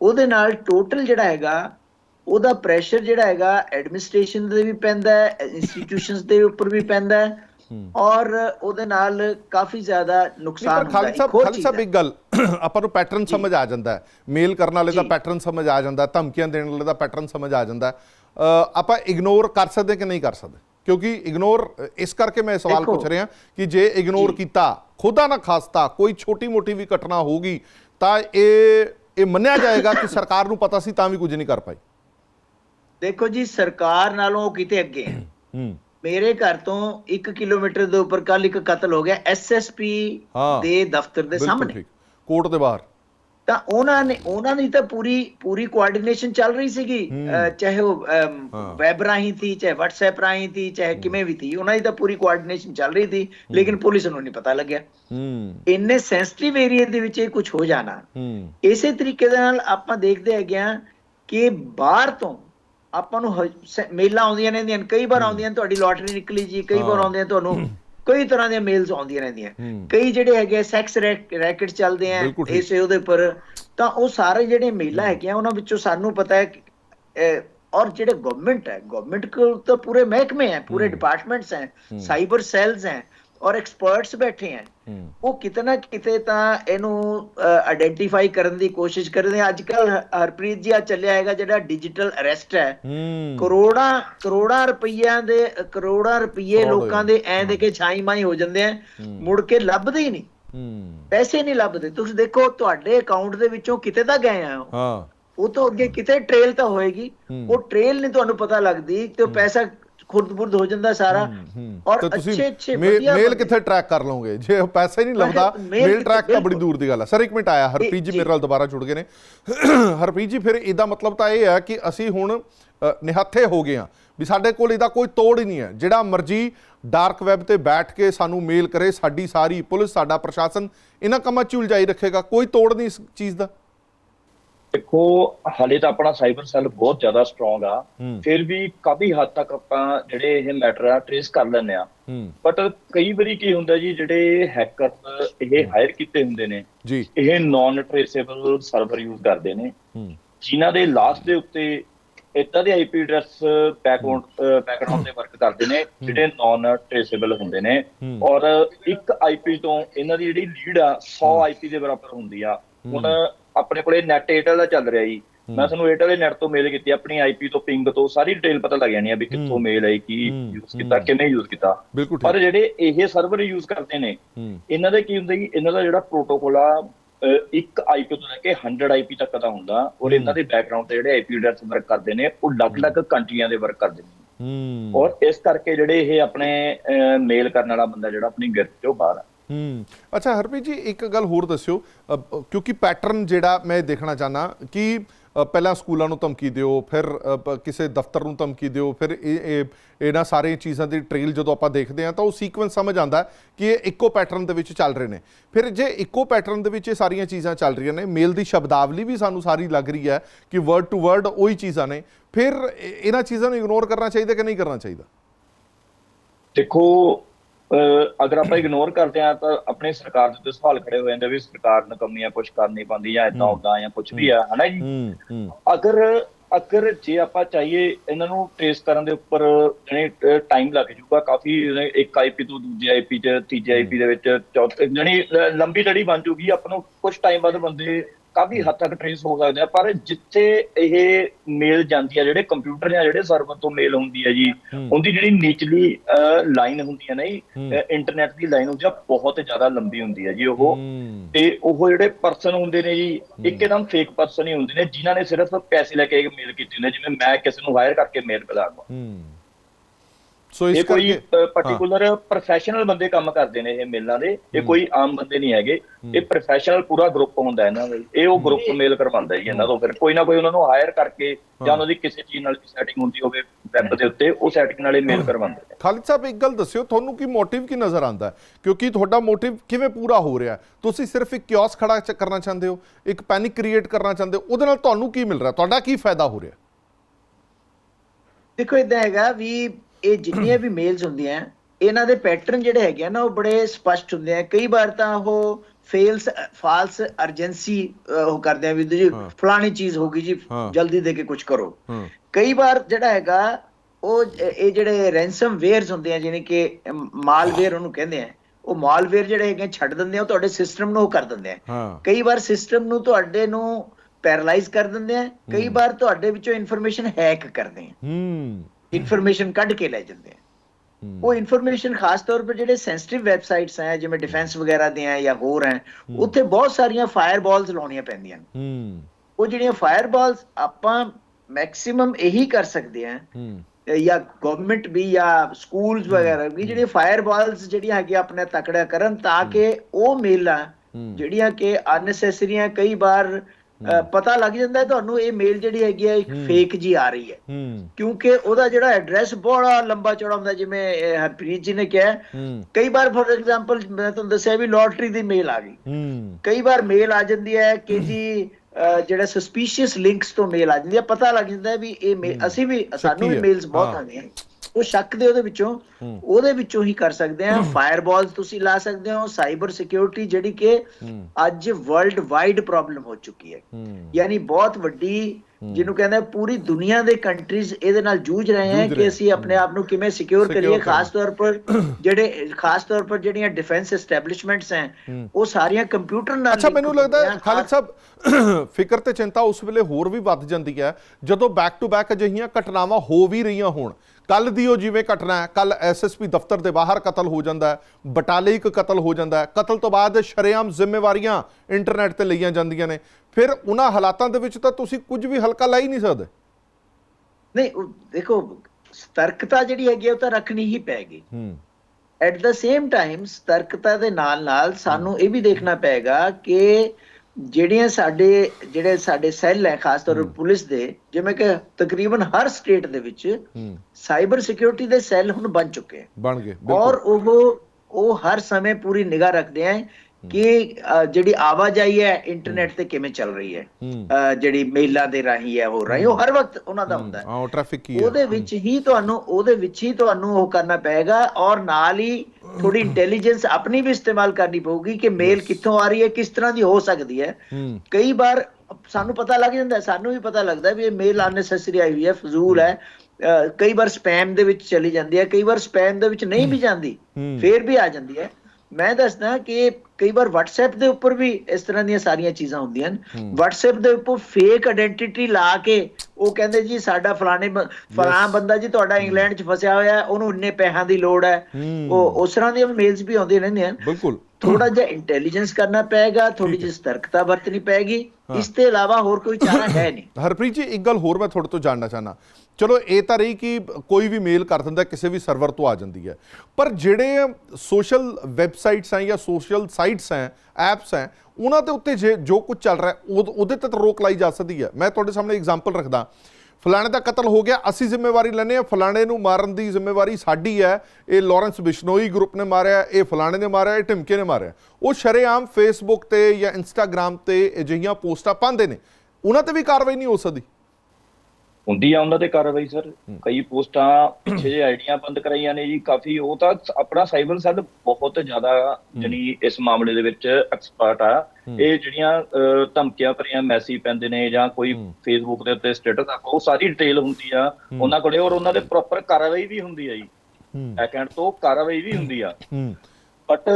ਉਹਦੇ ਨਾਲ ਟੋਟਲ ਜਿਹੜਾ ਹੈਗਾ ਉਹਦਾ ਪ੍ਰੈਸ਼ਰ ਜਿਹੜਾ ਹੈਗਾ ਐਡਮਿਨਿਸਟ੍ਰੇਸ਼ਨ ਦੇ ਵੀ ਪੈਂਦਾ ਹੈ ਇੰਸਟੀਟਿਊਸ਼ਨਸ ਦੇ ਉੱਪਰ ਵੀ ਪੈਂਦਾ ਹੈ ਔਰ ਉਹਦੇ ਨਾਲ ਕਾਫੀ ਜ਼ਿਆਦਾ ਨੁਕਸਾਨ ਹੁੰਦਾ ਹੈ ਚੀਜ਼ ਸਾਹਿਬ। ਇੱਕ ਗੱਲ ਆਪਾਂ ਨੂੰ ਪੈਟਰਨ ਸਮਝ ਆ ਜਾਂਦਾ ਹੈ। ਮੇਲ ਕਰਨ ਵਾਲੇ ਦਾ। ਪੈਟਰਨ ਸਮਝ ਆ ਜਾਂਦਾ ਹੈ ਧਮਕੀਆਂ ਦੇਣ ਵਾਲੇ ਦਾ ਪੈਟਰਨ ਸਮਝ ਆ ਜਾਂਦਾ ਆਪਾਂ ਇਗਨੋਰ ਕਰ ਸਕਦੇ ਕਿ ਨਹੀਂ ਕਰ ਸਕਦੇ? ਕਿਉਂਕਿ ਇਗਨੋਰ ਇਸ ਕਰਕੇ ਮੈਂ ਸਵਾਲ ਪੁੱਛ ਰਿਹਾ ਕਿ ਜੇ ਇਗਨੋਰ। ਕੀਤਾ ਖੁਦਾ ਨਾ ਖਾਸਤਾ ਕੋਈ ਛੋਟੀ ਮੋਟੀ ਵੀ ਘਟਨਾ ਹੋਊਗੀ ਤਾਂ ਇਹ ਇਹ ਮੰਨਿਆ ਜਾਏਗਾ ਕਿ ਸਰਕਾਰ ਨੂੰ ਪਤਾ ਸੀ ਤਾਂ ਵੀ ਕੁਝ ਨਹੀਂ ਕਰ ਪਾਈ। ਦੇਖੋ ਜੀ ਸਰਕਾਰ ਨਾਲੋਂ ਉਹ ਕਿਤੇ ਅੱਗੇ ਹੈ। ਹੂੰ। ਮੇਰੇ ਘਰ ਤੋਂ 1 ਕਿਲੋਮੀਟਰ ਦੇ ਉੱਪਰ ਕੱਲ ਇੱਕ ਕਤਲ ਹੋ ਗਿਆ ਐਸਐਸਪੀ। ਦੇ ਦਫ਼ਤਰ ਦੇ ਸਾਹਮਣੇ। ਕੋਰਟ ਦੇ ਬਾਹਰ। ਤਾਂ ਉਹਨਾਂ ਨੇ ਉਹਨਾਂ ਦੀ ਤਾਂ ਪੂਰੀ ਪੂਰੀ ਕੋਆਰਡੀਨੇਸ਼ਨ ਚੱਲ ਰਹੀ ਸੀਗੀ। ਚਾਹੇ ਉਹ। ਵੈਬ ਰਾਹੀਂ ਥੀ ਚਾਹੇ WhatsApp ਰਾਹੀਂ ਥੀ ਚਾਹੇ ਕਿਵੇਂ ਵੀ ਥੀ ਉਹਨਾਂ ਦੀ ਤਾਂ ਪੂਰੀ ਕੋਆਰਡੀਨੇਸ਼ਨ ਚੱਲ ਰਹੀ ਥੀ ਲੇਕਿਨ ਪੁਲਿਸ ਨੂੰ ਨਹੀਂ ਪਤਾ ਲੱਗਿਆ। ਹੂੰ। ਇੰਨੇ ਸੈਂਸਿਟਿਵ ਏਰੀਆ ਦੇ ਵਿੱਚ ਇਹ ਕੁਝ ਹੋ ਜਾਣਾ। ਹੂੰ। ਇਸੇ ਤਰੀਕੇ ਦੇ ਨਾਲ ਆਪਾਂ ਦੇਖਦੇ ਹੈਗੇ ਆ ਕਿ ਬਾਹਰ ਤੋਂ ਆਪਾਂ ਨੂੰ ਸ- ਮੇਲਾਂ ਆਉਂਦੀਆਂ ਨੇ ਕਈ ਵਾਰ ਆਉਂਦੀਆਂ ਤੁਹਾਡੀ ਲੋਟਰੀ ਨਿਕਲੀ ਜੀ ਕਈ ਵਾਰ। ਆਉਂਦੀਆਂ ਤੁਹਾਨੂੰ ਕਈ ਤਰ੍ਹਾਂ ਦੀਆਂ ਮੇਲਸ ਆਉਂਦੀਆਂ ਰਹਿੰਦੀਆਂ। ਕਈ ਜਿਹੜੇ ਹੈਗੇ ਸੈਕਸ ਰੈਕਟ ਚੱਲਦੇ ਆ। ਇਸੇ ਉਹਦੇ ਉੱਪਰ। ਤਾਂ ਉਹ ਸਾਰੇ ਜਿਹੜੇ ਮੇਲਾ ਹੈਗੀਆਂ ਉਹਨਾਂ ਵਿੱਚੋਂ ਸਾਨੂੰ ਪਤਾ ਹੈ ਔਰ ਜਿਹੜੇ ਗਵਰਨਮੈਂਟ ਹੈ ਗਵਰਨਮੈਂਟ ਕੋਲ ਤਾਂ ਪੂਰੇ ਮਹਿਕਮੇ ਹੈ ਪੂਰੇ ਡਿਪਾਰਟਮੈਂਟਸ ਹੈ ਸਾਈਬਰ ਸੈੱਲਸ ਹੈ। ਔਰ ਐਕਸਪਰਟਸ ਬੈਠੇ ਹੈ ਹੂੰ। ਉਹ ਕਿਤੇ ਨਾ ਕਿਤੇ ਤਾਂ ਇਹਨੂੰ ਆਇਡੈਂਟੀਫਾਈ ਕਰਨ ਦੀ ਕੋਸ਼ਿਸ਼ ਕਰਦੇ ਆ ਅੱਜ ਕੱਲ ਹਰਪ੍ਰੀਤ ਜੀ ਆ ਚੱਲਿਆ ਹੈਗਾ ਜਿਹੜਾ ਡਿਜੀਟਲ ਅਰੈਸਟ ਹੈ। ਕਰੋੜਾਂ ਕਰੋੜਾਂ ਰੁਪਈਆਂ ਦੇ ਕਰੋੜਾਂ ਰੁਪਈਏ ਲੋਕਾਂ। ਦੇ ਐ ਦੇ ਕੇ ਛਾਈ ਮਾਈ ਹੋ ਜਾਂਦੇ ਆ ਮੁੜ ਕੇ ਲੱਭਦੇ ਹੀ ਨਹੀਂ। ਪੈਸੇ ਨਹੀਂ ਲੱਭਦੇ। ਤੁਸੀਂ ਦੇਖੋ ਤੁਹਾਡੇ ਅਕਾਊਂਟ ਦੇ ਵਿੱਚੋਂ ਕਿਤੇ ਤਾਂ ਗਏ ਆ। ਹਾਂ। ਉਹ ਤੋਂ ਅੱਗੇ ਕਿਤੇ ਟ੍ਰੇਲ ਤਾਂ ਹੋਏਗੀ। ਉਹ ਟ੍ਰੇਲ ਨਹੀਂ ਤੁਹਾਨੂੰ ਪਤਾ ਲੱਗਦੀ ਤੇ ਉਹ ਪੈਸਾ ਖੁਰਦ-ਬੁਰਦ ਹੋ ਜਾਂਦਾ ਸਾਰਾ। ਔਰ ਅੱਛੇ ਅੱਛੇ ਮੇਲ ਕਿੱਥੇ ਟਰੈਕ ਕਰ ਲਓਗੇ? ਜੇ ਉਹ ਪੈਸਾ ਹੀ ਨਹੀਂ ਲੱਭਦਾ ਮੇਲ ਟਰੈਕ ਤਾਂ ਬੜੀ। ਦੂਰ ਦੀ ਗੱਲ ਹੈ ਸਰ ਇੱਕ ਮਿੰਟ ਆਇਆ। ਹਰਪ੍ਰੀਤ ਜੀ। ਮੇਰੇ ਨਾਲ ਦੁਬਾਰਾ ਜੁੜ ਗਏ ਨੇ। [coughs] ਹਰਪ੍ਰੀਤ ਜੀ ਫਿਰ ਇਹਦਾ ਮਤਲਬ ਤਾਂ ਇਹ ਹੈ ਕਿ ਅਸੀਂ ਹੁਣ ਨਿਹੱਥੇ ਹੋ ਗਏ ਹਾਂ ਵੀ ਸਾਡੇ ਕੋਲ ਇਹਦਾ ਕੋਈ ਤੋੜ ਹੀ ਨਹੀਂ ਹੈ। ਜਿਹੜਾ ਮਰਜ਼ੀ ਡਾਰਕ ਵੈਬ ਤੇ ਬੈਠ ਕੇ ਸਾਨੂੰ ਮੇਲ ਕਰੇ ਸਾਡੀ ਸਾਰੀ ਪੁਲਿਸ ਸਾਡਾ ਪ੍ਰਸ਼ਾਸਨ ਇਹਨਾਂ ਕੰਮਾਂ 'ਚ ਉਲਝਾਈ ਰੱਖੇਗਾ। ਕੋਈ ਤੋੜ ਨਹੀਂ ਇਸ ਚੀਜ਼ ਦਾ। ਦੇਖੋ ਹਾਲੇ ਤਾਂ ਆਪਣਾ ਸਾਈਬਰ ਸੈੱਲ ਬਹੁਤ ਜ਼ਿਆਦਾ ਸਟਰੋਂਗ ਆ। ਫਿਰ ਵੀ ਕਾਫੀ ਹੱਦ ਤੱਕ ਆਪਾਂ ਜਿਹੜੇ ਇਹ ਮੈਟਰ ਆ ਟ੍ਰੇਸ ਕਰ ਲੈਂਦੇ ਆ। ਬਟ ਕਈ ਵਾਰੀ ਕੀ ਹੁੰਦਾ ਜੀ ਜਿਹੜੇ ਹੈਕਰ ਇਹ ਹਾਇਰ ਕੀਤੇ ਹੁੰਦੇ ਨੇ ਜੀ। ਇਹ ਨਾਨ ਟ੍ਰੇਸੇਬਲ ਸਰਵਰ ਯੂਜ਼ ਕਰਦੇ ਨੇ। ਜਿਨ੍ਹਾਂ ਦੇ ਲਾਸਟ ਦੇ ਉੱਤੇ ਇਦਾਂ ਦੇ ਆਈਪੀ ਐਡਰੈਸ ਬੈਕਗ੍ਰਾਉਂਡ ਬੈਕਗ੍ਰਾਉਂਡ ਤੇ ਵਰਕ ਕਰਦੇ ਨੇ ਜਿਹੜੇ ਨਾਨ ਟ੍ਰੇਸੇਬਲ ਹੁੰਦੇ ਨੇ। ਔਰ ਇੱਕ ਆਈਪੀ ਤੋਂ ਇਹਨਾਂ ਦੀ ਜਿਹੜੀ ਲੀਡ ਆ 100 ਆਈਪੀ ਦੇ ਬਰਾਬਰ ਹੁੰਦੀ ਆ। ਹੁਣ ਆਪਣੇ ਕੋਲੇ ਨੈਟ ਏਅਰਟੈਲ ਦਾ ਚੱਲ ਰਿਹਾ ਜੀ। ਮੈਂ ਤੁਹਾਨੂੰ ਏਅਰਟੈਲ ਦੇ ਨੈਟ ਤੋਂ ਮੇਲ ਕੀਤੀ ਆਪਣੀ ਆਈਪੀ ਤੋਂ ਪਿੰਗ ਤੋਂ ਸਾਰੀ ਡਿਟੇਲ ਪਤਾ ਲੱਗ ਜਾਣੀ ਆ ਵੀ ਕਿੱਥੋਂ ਮੇਲ ਆਈ ਕੀ ਯੂਜ਼ ਕੀਤਾ ਕਿਵੇਂ ਯੂਜ਼ ਕੀਤਾ। ਪਰ ਜਿਹੜੇ ਇਹ ਸਰਵਰ ਯੂਜ਼ ਕਰਦੇ ਨੇ ਇਹਨਾਂ ਦੇ ਕੀ ਹੁੰਦਾ ਜੀ ਇਹਨਾਂ ਦਾ ਜਿਹੜਾ ਪ੍ਰੋਟੋਕੋਲ ਆ ਇੱਕ ਆਈਪੀ ਤੋਂ ਲੈ ਕੇ 100 ਆਈਪੀ ਤੱਕ ਦਾ ਹੁੰਦਾ ਔਰ ਇਹਨਾਂ ਦੇ ਬੈਕਗ੍ਰਾਉਂਡ ਤੇ ਜਿਹੜੇ ਆਈਪੀ ਐਡਰੈਸ ਵਰਕ ਕਰਦੇ ਨੇ ਉਹ ਅਲੱਗ-ਅਲੱਗ ਕੰਟਰੀਆਂ ਦੇ ਵਰਕ ਕਰਦੇ ਨੇ। ਔਰ ਇਸ ਕਰਕੇ ਜਿਹੜੇ ਇਹ ਆਪਣੇ ਮੇਲ ਕਰਨ ਵਾਲਾ ਬੰਦਾ ਜਿਹੜਾ ਆਪਣੀ ਗਿਰਫਤ ਚੋਂ ਬਾਹਰ ਆ। ਹੂੰ। ਅੱਛਾ, ਹਰਪ੍ਰੀਤ ਜੀ, ਇੱਕ ਗੱਲ ਹੋਰ ਦੱਸਿਓ। ਕਿਉਂਕਿ ਪੈਟਰਨ ਜਿਹੜਾ ਮੈਂ ਦੇਖਣਾ ਚਾਹਨਾ ਕਿ ਪਹਿਲਾਂ ਸਕੂਲਾਂ ਨੂੰ ਧਮਕੀ ਦਿਓ, ਫਿਰ ਕਿਸੇ ਦਫ਼ਤਰ ਨੂੰ ਧਮਕੀ ਦਿਓ, ਫਿਰ ਇਹ ਇਹ, ਇਹਨਾਂ ਸਾਰੇ ਚੀਜ਼ਾਂ ਦੀ ਟ੍ਰੇਲ ਜਦੋਂ ਆਪਾਂ ਦੇਖਦੇ ਹਾਂ ਤਾਂ ਉਹ ਸੀਕੁਐਂਸ ਸਮਝ ਆਉਂਦਾ ਕਿ ਇਹ ਇੱਕੋ ਪੈਟਰਨ ਦੇ ਵਿੱਚ ਚੱਲ ਰਹੇ ਨੇ। ਫਿਰ ਜੇ ਇੱਕੋ ਪੈਟਰਨ ਦੇ ਵਿੱਚ ਇਹ ਸਾਰੀਆਂ ਚੀਜ਼ਾਂ ਚੱਲ ਰਹੀਆਂ ਨੇ, ਮੇਲ ਦੀ ਸ਼ਬਦਾਵਲੀ ਵੀ ਸਾਨੂੰ ਸਾਰੀ ਲੱਗ ਰਹੀ ਹੈ ਕਿ ਵਰਡ ਟੂ ਵਰਡ ਉਹੀ ਚੀਜ਼ਾਂ ਨੇ, ਫਿਰ ਇਹਨਾਂ ਚੀਜ਼ਾਂ ਨੂੰ ਇਗਨੋਰ ਕਰਨਾ ਚਾਹੀਦਾ ਕਿ ਨਹੀਂ ਕਰਨਾ ਚਾਹੀਦਾ? ਦੇਖੋ ਅਗਰ ਆਪਾਂ ਇਗਨੋਰ ਕਰਦੇ ਆ ਤਾਂ ਆਪਣੀ ਸਰਕਾਰ ਦੇ ਉੱਤੇ ਸਵਾਲ ਖੜੇ ਹੋ ਜਾਂਦੇ ਵੀ ਸਰਕਾਰ ਨਕਮੀਆਂ ਕੁਝ ਕਰ ਨਹੀਂ ਪਾਉਂਦੀ ਜਾਂ ਇਦਾਂ ਉਦਾਂ ਜਾਂ ਕੁਝ ਵੀ ਆ ਹਨਾ ਜੀ? ਅਗਰ ਅਗਰ ਜੇ ਆਪਾਂ ਚਾਹੀਏ ਇਹਨਾਂ ਨੂੰ ਟ੍ਰੇਸ ਕਰਨ ਦੇ ਉੱਪਰ ਜਣੀ ਟਾਈਮ ਲੱਗ ਜਾਊਗਾ ਕਾਫੀ ਇੱਕ ਆਈਪੀ ਤੋਂ ਦੂਜੇ ਆਈਪੀ ਚ ਤੀਜੇ ਆਈਪੀ ਦੇ ਵਿੱਚ ਚੌਥੇ ਜਣੀ ਲੰਬੀ ਲੜੀ ਬਣ ਜੂਗੀ ਆਪਾਂ ਨੂੰ ਕੁਝ ਟਾਈਮ ਬਾਅਦ ਬੰਦੇ ਕਾਫੀ ਹੱਦ ਤੱਕ ਟ੍ਰੇਸ ਹੋ ਸਕਦੇ ਆ ਪਰ ਜਿੱਥੇ ਇਹ ਮੇਲ ਜਾਂਦੀ ਆ ਜਿਹੜੇ ਕੰਪਿਊਟਰ ਜਾਂ ਜਿਹੜੇ ਸਰਵਰ ਤੋਂ ਮੇਲ ਹੁੰਦੀ ਹੈ ਜੀ ਉਹਦੀ ਜਿਹੜੀ ਨੀਚਲੀ ਲਾਈਨ ਹੁੰਦੀ ਹੈ ਨਾ ਜੀ ਇੰਟਰਨੈਟ ਦੀ ਲਾਈਨ ਆ ਬਹੁਤ ਜ਼ਿਆਦਾ ਲੰਬੀ ਹੁੰਦੀ ਹੈ ਜੀ ਉਹ। ਤੇ ਉਹ ਜਿਹੜੇ ਪਰਸਨ ਹੁੰਦੇ ਨੇ ਜੀ ਇੱਕਦਮ ਫੇਕ ਪਰਸਨ ਹੀ ਹੁੰਦੇ ਨੇ ਜਿਨ੍ਹਾਂ ਨੇ ਸਿਰਫ ਪੈਸੇ ਲੈ ਕੇ ਮੇਲ ਕੀਤੀ ਹੁੰਦੀ ਜਿਵੇਂ ਮੈਂ ਕਿਸੇ ਨੂੰ ਹਾਇਰ ਕਰਕੇ ਮੇਲ ਹੂੰ। ਸੋ ਇਹ ਇਸ ਕੋਈ ਪਾਰਟਿਕੂਲਰ ਪ੍ਰੋਫੈਸ਼ਨਲ ਬੰਦੇ ਕੰਮ ਕਰਦੇ ਨੇ ਇਹ ਮੇਲਾਂ ਦੇ। ਇਹ ਕੋਈ ਆਮ ਬੰਦੇ ਨਹੀਂ ਹੈਗੇ। ਇਹ ਪ੍ਰੋਫੈਸ਼ਨਲ ਪੂਰਾ ਗਰੁੱਪ ਹੁੰਦਾ ਇਹਨਾਂ ਦਾ। ਇਹ ਉਹ ਗਰੁੱਪ ਮੇਲ ਕਰਵਾਉਂਦਾ ਜੀ ਇਹਨਾਂ ਤੋਂ ਫਿਰ। ਕੋਈ ਨਾ ਕੋਈ ਉਹਨਾਂ ਨੂੰ ਹਾਇਰ ਕਰਕੇ ਜਾਂ ਉਹਨਾਂ ਦੀ ਕਿਸੇ ਚੀਜ਼ ਨਾਲ ਸੈਟਿੰਗ ਹੁੰਦੀ ਹੋਵੇ ਵੈਬ ਦੇ ਉੱਤੇ ਉਹ ਸੈਟਿੰਗ ਨਾਲ ਇਹ ਮੇਲ ਕਰਵਾਉਂਦੇ ਨੇ। ਖਾਲਿਦ ਸਾਹਿਬ ਇੱਕ ਗੱਲ ਦੱਸਿਓ ਤੁਹਾਨੂੰ ਕੀ ਮੋਟਿਵ ਕੀ ਨਜ਼ਰ ਆਉਂਦਾ ਹੈ? ਕਿਉਂਕਿ ਤੁਹਾਡਾ ਮੋਟਿਵ ਕਿਵੇਂ ਪੂਰਾ ਹੋ ਰਿਹਾ ਹੈ? ਤੁਸੀਂ ਸਿਰਫ ਇੱਕ ਕਿਓਸ ਖੜਾ ਕਰਨਾ ਚਾਹੁੰਦੇ ਹੋ ਇੱਕ ਪੈਨਿਕ ਕ੍ਰੀਏਟ ਕਰਨਾ ਚਾਹੁੰਦੇ ਹੋ ਉਹਦੇ ਨਾਲ ਤੁਹਾਨੂੰ ਕੀ ਮਿਲ ਰਿਹਾ? ਤੁਹਾਡਾ ਕੀ ਫਾਇਦਾ ਹੋ ਰਿਹਾ? ਦੇਖੋ ਇਦਾਂ ਹੈਗਾ ਵੀ ਇਹ ਜਿੰਨੀਆਂ ਵੀ ਮੇਲਸ ਹੁੰਦੀਆਂ ਇਹਨਾਂ ਦੇ ਪੈਟਰਨ ਜਿਹੜੇ ਹੈਗੇ ਆ ਨਾ ਉਹ ਬੜੇ ਸਪਸ਼ਟ ਹੁੰਦੇ ਆ। ਕਈ ਵਾਰ ਤਾਂ ਉਹ ਫੇਲਸ ਫਾਲਸ ਅਰਜੈਂਸੀ ਉਹ ਕਰਦੇ ਆ ਵੀ ਜੀ। ਫਲਾਣੀ ਚੀਜ਼ ਹੋ ਗਈ ਜੀ। ਜਲਦੀ ਦੇ ਕੇ ਕੁਝ ਕਰੋ। ਕਈ ਵਾਰ ਜਿਹੜਾ ਹੈਗਾ ਉਹ ਇਹ ਜਿਹੜੇ ਰੈਂਸਮ ਵੇਅਰਸ ਹੁੰਦੇ ਆ ਜਿਵੇਂ ਕਿ ਮਾਲਵੇਅਰ ਉਹਨੂੰ ਕਹਿੰਦੇ ਆ ਉਹ ਮਾਲਵੇਅਰ ਜਿਹੜੇ ਹੈਗੇ ਛੱਡ ਦਿੰਦੇ ਆ ਤੁਹਾਡੇ ਸਿਸਟਮ ਨੂੰ ਉਹ ਕਰ ਦਿੰਦੇ ਆ। ਕਈ ਵਾਰ ਸਿਸਟਮ ਨੂੰ ਤੁਹਾਡੇ ਨੂੰ ਪੈਰਲਾਈਜ਼ ਕਰ ਦਿੰਦੇ ਆ ਕਈ ਵਾਰ ਤੁਹਾਡੇ ਵਿੱਚੋਂ ਇਨਫੋਰਮੇਸ਼ਨ ਹੈਕ ਕਰਦੇ ਆ। ਹੂੰ। ਇਨਫੋਰਮੇਸ਼ਨ ਕੱਢ ਕੇ ਲੈ ਜਾਂਦੇ ਆ। ਉਹ ਇਨਫੋਰਮੇਸ਼ਨ ਖਾਸ ਤੌਰ 'ਤੇ ਜਿਹੜੇ ਸੈਂਸਿਟਿਵ ਵੈਬਸਾਈਟਸ ਹੈ ਜਿਵੇਂ ਡਿਫੈਂਸ ਵਗੈਰਾ ਦੇ ਹੈ ਜਾਂ ਹੋਰ ਹੈ। ਉੱਥੇ ਬਹੁਤ ਸਾਰੀਆਂ ਫਾਇਰਬਾਲਸ ਲਾਉਣੀਆਂ ਪੈਂਦੀਆਂ ਨੇ। ਉਹ ਜਿਹੜੀਆਂ ਫਾਇਰਬਾਲਸ ਆਪਾਂ ਮੈਕਸਿਮਮ ਇਹੀ ਕਰ ਸਕਦੇ ਅਹ ਜਾਂ ਗਵਰਨਮੈਂਟ ਵੀ ਜਾਂ ਸਕੂਲਸ ਵਗੈਰਾ ਵੀ ਜਿਹੜੇ ਫਾਇਰਬਾਲਸ ਜਿਹੜੀਆਂ ਹੈਗੀਆਂ ਆਪਣੇ ਤਕੜਾ ਕਰਨ ਤਾਂ ਕਿ ਉਹ ਮੇਲਾਂ। ਜਿਹੜੀਆਂ ਕਿ ਅਨਨੈਸੈਸਰੀਆਂ ਕਈ ਵਾਰ ਪਤਾ ਲੱਗ ਜਾਂਦਾ ਤੁਹਾਨੂੰ ਇਹ ਮੇਲ ਜਿਹੜੀ ਹੈਗੀ ਹੈ ਇੱਕ ਫੇਕ ਜੀ ਆ ਰਹੀ ਹੈ। ਕਿਉਂਕਿ ਉਹਦਾ ਜਿਹੜਾ ਐਡਰੈਸ ਬੜਾ ਲੰਬਾ ਚੌੜਾ ਹੁੰਦਾ ਜਿਵੇਂ ਹਰਪ੍ਰੀਤ ਜੀ ਨੇ ਕਿਹਾ ਕਈ ਵਾਰ ਫੋਰ ਐਗਜ਼ਾਮਪਲ ਮੈਂ ਤੁਹਾਨੂੰ ਦੱਸਿਆ ਵੀ ਲੋਟਰੀ ਦੀ ਮੇਲ ਆ ਗਈ। ਕਈ ਵਾਰ ਮੇਲ ਆ ਜਾਂਦੀ ਹੈ ਕਿ ਜੀ ਜਿਹੜਾ ਸਸਪੀਸ਼ੀਅਸ ਲਿੰਕਸ ਤੋਂ ਮੇਲ ਆ ਜਾਂਦੀ ਹੈ। ਪਤਾ ਲੱਗ ਜਾਂਦਾ ਵੀ ਇਹ ਅਸੀਂ ਵੀ ਸਾਨੂੰ ਵੀ। ਮੇਲਸ ਬਹੁਤ ਹਾਂ। ਆਉਂਦੀਆਂ ਉਹ ਸ਼ੱਕ ਦੇ ਉਹਦੇ ਵਿੱਚੋਂ। ਉਹਦੇ ਵਿੱਚੋਂ ਹੀ ਕਰ ਸਕਦੇ ਆ ਫਾਇਰਬਾਲਸ ਤੁਸੀਂ ਲਾ ਸਕਦੇ ਹੋ। ਸਾਈਬਰ ਸਿਕਿਉਰਿਟੀ ਜਿਹੜੀ ਕਿ ਅੱਜ ਵਰਲਡ ਵਾਈਡ ਪ੍ਰੋਬਲਮ ਹੋ ਚੁੱਕੀ ਹੈ। ਯਾਨੀ ਬਹੁਤ ਵੱਡੀ ਜਿਹਨੂੰ ਕਹਿੰਦੇ ਪੂਰੀ ਦੁਨੀਆ ਦੇ ਕੰਟਰੀਜ਼ ਇਹਦੇ ਨਾਲ ਜੂਝ ਰਹੇ ਹਨ ਕਿ ਅਸੀਂ ਆਪਣੇ ਆਪ ਨੂੰ ਕਿਵੇਂ ਸਿਕਿਉਰ ਕਰੀਏ। ਖਾਸ ਤੌਰ ਪਰ ਜਿਹੜੇ ਖਾਸ ਤੌਰ ਪਰ ਜਿਹੜੀਆਂ ਡਿਫੈਂਸ ਐਸਟੈਬਲਿਸ਼ਮੈਂਟਸ ਹਨ। ਉਹ ਸਾਰੀਆਂ ਕੰਪਿਊਟਰ ਨਾਲ ਅੱਛਾ ਮੈਨੂੰ ਲੱਗਦਾ। ਖਾਲਿਦ ਸਾਹਿਬ ਫਿਕਰ ਤੇ ਚਿੰਤਾ ਉਸ ਵੇਲੇ ਹੋਰ ਵੀ ਵੱਧ ਜਾਂਦੀ ਹੈ। ਜਦੋਂ ਬੈਕ ਟੂ ਬੈਕ ਅਜਿਹੀਆਂ ਘਟਨਾਵਾਂ ਹੋ ਵੀ ਰਹੀਆਂ ਹੋਣ ਕੱਲ ਦੀ ਉਹ ਜਿਵੇਂ ਘਟਨਾ ਹੈ ਕੱਲ ਐਸਐਸਪੀ ਦਫ਼ਤਰ ਦੇ ਬਾਹਰ ਕਤਲ ਹੋ ਜਾਂਦਾ ਹੈ ਬਟਾਲੇ ਇੱਕ ਕਤਲ ਹੋ ਜਾਂਦਾ ਹੈ। ਕਤਲ ਤੋਂ ਬਾਅਦ ਸ਼ਰੇਆਮ ਜ਼ਿੰਮੇਵਾਰੀਆਂ ਇੰਟਰਨੈਟ ਤੇ ਲਈਆਂ ਜਾਂਦੀਆਂ ਨੇ। ਫਿਰ ਉਹਨਾਂ ਹਾਲਾਤਾਂ ਦੇ ਵਿੱਚ ਤਾਂ ਤੁਸੀਂ ਕੁਝ ਵੀ ਹਲਕਾ ਲੈ ਹੀ ਨਹੀਂ ਸਕਦੇ। ਨਹੀਂ ਦੇਖੋ ਸਤਰਕਤਾ ਜਿਹੜੀ ਹੈਗੀ ਉਹ ਤਾਂ ਰੱਖਣੀ ਹੀ ਪੈਗੀ। ਹੂੰ। ਐਟ ਦਾ ਸੇਮ ਟਾਈਮ ਸਤਰਕਤਾ ਦੇ ਨਾਲ ਨਾਲ ਸਾਨੂੰ ਇਹ ਵੀ ਦੇਖਣਾ ਪਏਗਾ ਕਿ ਜਿਹੜੀਆਂ ਸਾਡੇ ਜਿਹੜੇ ਸਾਡੇ ਸੈੱਲ ਹੈ ਖਾਸ ਤੌਰ 'ਤੇ ਪੁਲਿਸ ਦੇ ਜਿਵੇਂ ਕਿ ਤਕਰੀਬਨ ਹਰ ਸਟੇਟ ਦੇ ਵਿੱਚ ਸਾਈਬਰ ਸਿਕਿਉਰਿਟੀ ਦੇ ਸੈੱਲ ਹੁਣ ਬਣ ਚੁੱਕੇ ਹਨ ਬਣ ਗਏ ਔਰ ਉਹ ਉਹ ਹਰ ਸਮੇਂ ਪੂਰੀ ਨਿਗਾਹ ਰੱਖਦੇ ਆ ਕਿ ਜਿਹੜੀ ਆਵਾਜਾਈ ਹੈ ਇੰਟਰਨੈਟ ਤੇ ਕਿਵੇਂ ਚੱਲ ਰਹੀ ਹੈ? ਜਿਹੜੀ ਮੇਲਾਂ ਦੇ ਰਾਹੀਂ ਹੈ ਹੋ ਰਹੀ ਉਹ ਹਰ ਵਕਤ ਉਹਨਾਂ ਦਾ ਹੁੰਦਾ ਹੈ। ਹਾਂ ਟ੍ਰੈਫਿਕ ਕੀ ਹੈ ਉਹਦੇ ਵਿੱਚ ਹੀ ਤੁਹਾਨੂੰ ਉਹਦੇ ਵਿੱਚ ਹੀ ਤੁਹਾਨੂੰ ਉਹ ਕਰਨਾ ਪਏਗਾ ਔਰ ਨਾਲ ਹੀ ਥੋੜੀ ਇੰਟੈਲੀਜੈਂਸ ਆਪਣੀ ਵੀ ਇਸਤੇਮਾਲ ਕਰਨੀ ਪਊਗੀ ਕਿ ਮੇਲ ਕਿੱਥੋਂ ਆ ਰਹੀ ਹੈ ਕਿਸ ਤਰ੍ਹਾਂ ਦੀ ਹੋ ਸਕਦੀ ਹੈ। ਕਈ ਵਾਰ ਸਾਨੂੰ ਪਤਾ ਲੱਗ ਜਾਂਦਾ ਸਾਨੂੰ ਵੀ ਪਤਾ ਲੱਗਦਾ ਵੀ ਇਹ ਮੇਲ ਅਨਨੈਸੈਸਰੀ ਆਈ ਹੋਈ ਹੈ ਫਜ਼ੂਲ ਹੈ। ਕਈ ਵਾਰ ਸਪੈਮ ਦੇ ਵਿੱਚ ਚਲੀ ਜਾਂਦੀ ਹੈ ਕਈ ਵਾਰ ਸਪੈਮ ਦੇ ਵਿੱਚ ਨਹੀਂ ਵੀ ਜਾਂਦੀ। ਫੇਰ ਵੀ ਆ ਜਾਂਦੀ ਹੈ। ਮੈਂ ਦੱਸਦਾ ਕਿ ਕਈ ਵਾਰ WhatsApp ਦੇ ਉੱਪਰ ਵੀ ਇਸ ਤਰ੍ਹਾਂ ਦੀਆਂ ਸਾਰੀਆਂ ਚੀਜ਼ਾਂ ਹੁੰਦੀਆਂ ਹਨ WhatsApp ਦੇ ਉੱਪਰ ਫੇਕ ਆਇਡੈਂਟੀਟੀ ਲਾ ਕੇ ਉਹ ਕਹਿੰਦੇ ਜੀ ਸਾਡਾ ਫਲਾਣੇ ਫਲਾਂ ਬੰਦਾ ਜੀ ਤੁਹਾਡਾ ਇੰਗਲੈਂਡ 'ਚ ਫਸਿਆ ਹੋਇਆ ਹੈ ਉਹਨੂੰ ਇੰਨੇ ਪੈਸਿਆਂ ਦੀ ਲੋੜ ਹੈ। ਉਹ ਉਸ ਤਰ੍ਹਾਂ ਦੀਆਂ ਮੇਲਸ ਵੀ ਆਉਂਦੀਆਂ ਰਹਿੰਦੀਆਂ ਹਨ ਬਿਲਕੁਲ। ਥੋੜਾ ਜਿਹਾ ਇੰਟੈਲੀਜੈਂਸ ਕਰਨਾ ਪਏਗਾ ਥੋੜੀ ਜਿਹੀ ਸਤਰਕਤਾ ਵਰਤਣੀ ਪੈਗੀ ਇਸ ਤੋਂ ਇਲਾਵਾ ਹੋਰ ਕੋਈ ਚਾਰਾ ਹੈ ਨਹੀਂ। ਹਰਪ੍ਰੀਤ ਜੀ ਇੱਕ ਗੱਲ ਹੋਰ ਮੈਂ ਤੁਹਾਡੇ ਤੋਂ ਜਾਣਨਾ ਚਾਹਨਾ ਚਲੋ, ਇਹ ਤਾਂ ਰਹੀ ਕਿ ਕੋਈ ਵੀ ਮੇਲ ਕਰ ਦਿੰਦਾ, ਕਿਸੇ ਵੀ ਸਰਵਰ ਤੋਂ ਆ ਜਾਂਦੀ ਹੈ। ਪਰ ਜਿਹੜੇ ਸੋਸ਼ਲ ਵੈਬਸਾਈਟਸ ਹੈ ਜਾਂ ਸੋਸ਼ਲ ਸਾਈਟਸ ਹੈ ਐਪਸ ਹੈ, ਉਹਨਾਂ ਦੇ ਉੱਤੇ ਜੇ ਜੋ ਕੁਝ ਚੱਲ ਰਿਹਾ, ਉਹ- ਉਹਦੇ ਤੇ ਤਾਂ ਰੋਕ ਲਾਈ ਜਾ ਸਕਦੀ ਹੈ। ਮੈਂ ਤੁਹਾਡੇ ਸਾਹਮਣੇ ਐਗਜ਼ਾਮਪਲ ਰੱਖਦਾ। ਫਲਾਣੇ ਦਾ ਕਤਲ ਹੋ ਗਿਆ, ਅਸੀਂ ਜ਼ਿੰਮੇਵਾਰੀ ਲੈਨੇ ਆ ਫਲਾਣੇ ਨੂੰ ਮਾਰਨ ਦੀ ਜ਼ਿੰਮੇਵਾਰੀ ਸਾਡੀ ਹੈ। ਇਹ ਲਾਰੈਂਸ ਬਿਸ਼ਨੋਈ ਗਰੁੱਪ ਨੇ ਮਾਰਿਆ, ਇਹ ਫਲਾਣੇ ਨੇ ਮਾਰਿਆ, ਇਹ ਢਿਮਕੇ ਨੇ ਮਾਰਿਆ। ਉਹ ਸ਼ਰੇਆਮ ਫੇਸਬੁੱਕ ਤੇ ਜਾਂ ਇੰਸਟਾਗ੍ਰam ਤੇ ਅਜਿਹੀਆਂ ਪੋਸਟਾਂ ਪਾਉਂਦੇ ਨੇ। ਉਹਨਾਂ ਤੇ ਵੀ ਕਾਰਵਾਈ ਨਹੀਂ ਹੋ ਸਕਦੀ। ਹੁੰਦੀ ਆ ਉਹਨਾਂ ਤੇ ਕਾਰਵਾਈ ਸਰ। ਕਈ ਪੋਸਟਾਂ ਪਿੱਛੇ ਜੇ ਆਈਡੀਆਂ ਬੰਦ ਕਰਾਈਆਂ ਨੇ ਜੀ ਕਾਫੀ ਉਹ ਤਾਂ ਆਪਣਾ ਸਾਈਬਰ ਸੈੱਲ ਬਹੁਤ ਜ਼ਿਆਦਾ ਜਣੀ ਇਸ ਮਾਮਲੇ ਦੇ ਵਿੱਚ ਐਕਸਪਰਟ ਆ। ਇਹ ਜਿਹੜੀਆਂ ਧਮਕੀਆਂ ਭਰੀਆਂ ਮੈਸੇਜ ਪੈਂਦੇ ਨੇ ਜਾਂ ਕੋਈ ਫੇਸਬੁੱਕ ਦੇ ਉੱਤੇ ਸਟੇਟਸ ਆ ਉਹ ਸਾਰੀ ਡਿਟੇਲ ਹੁੰਦੀ ਆ ਉਹਨਾਂ ਕੋਲੇ ਔਰ ਉਹਨਾਂ ਦੇ ਪ੍ਰੋਪਰ ਕਾਰਵਾਈ ਵੀ ਹੁੰਦੀ ਆ ਜੀ। ਬੈਕਐਂਡ ਤੋਂ ਕਾਰਵਾਈ ਵੀ ਹੁੰਦੀ ਆ। ਬਟ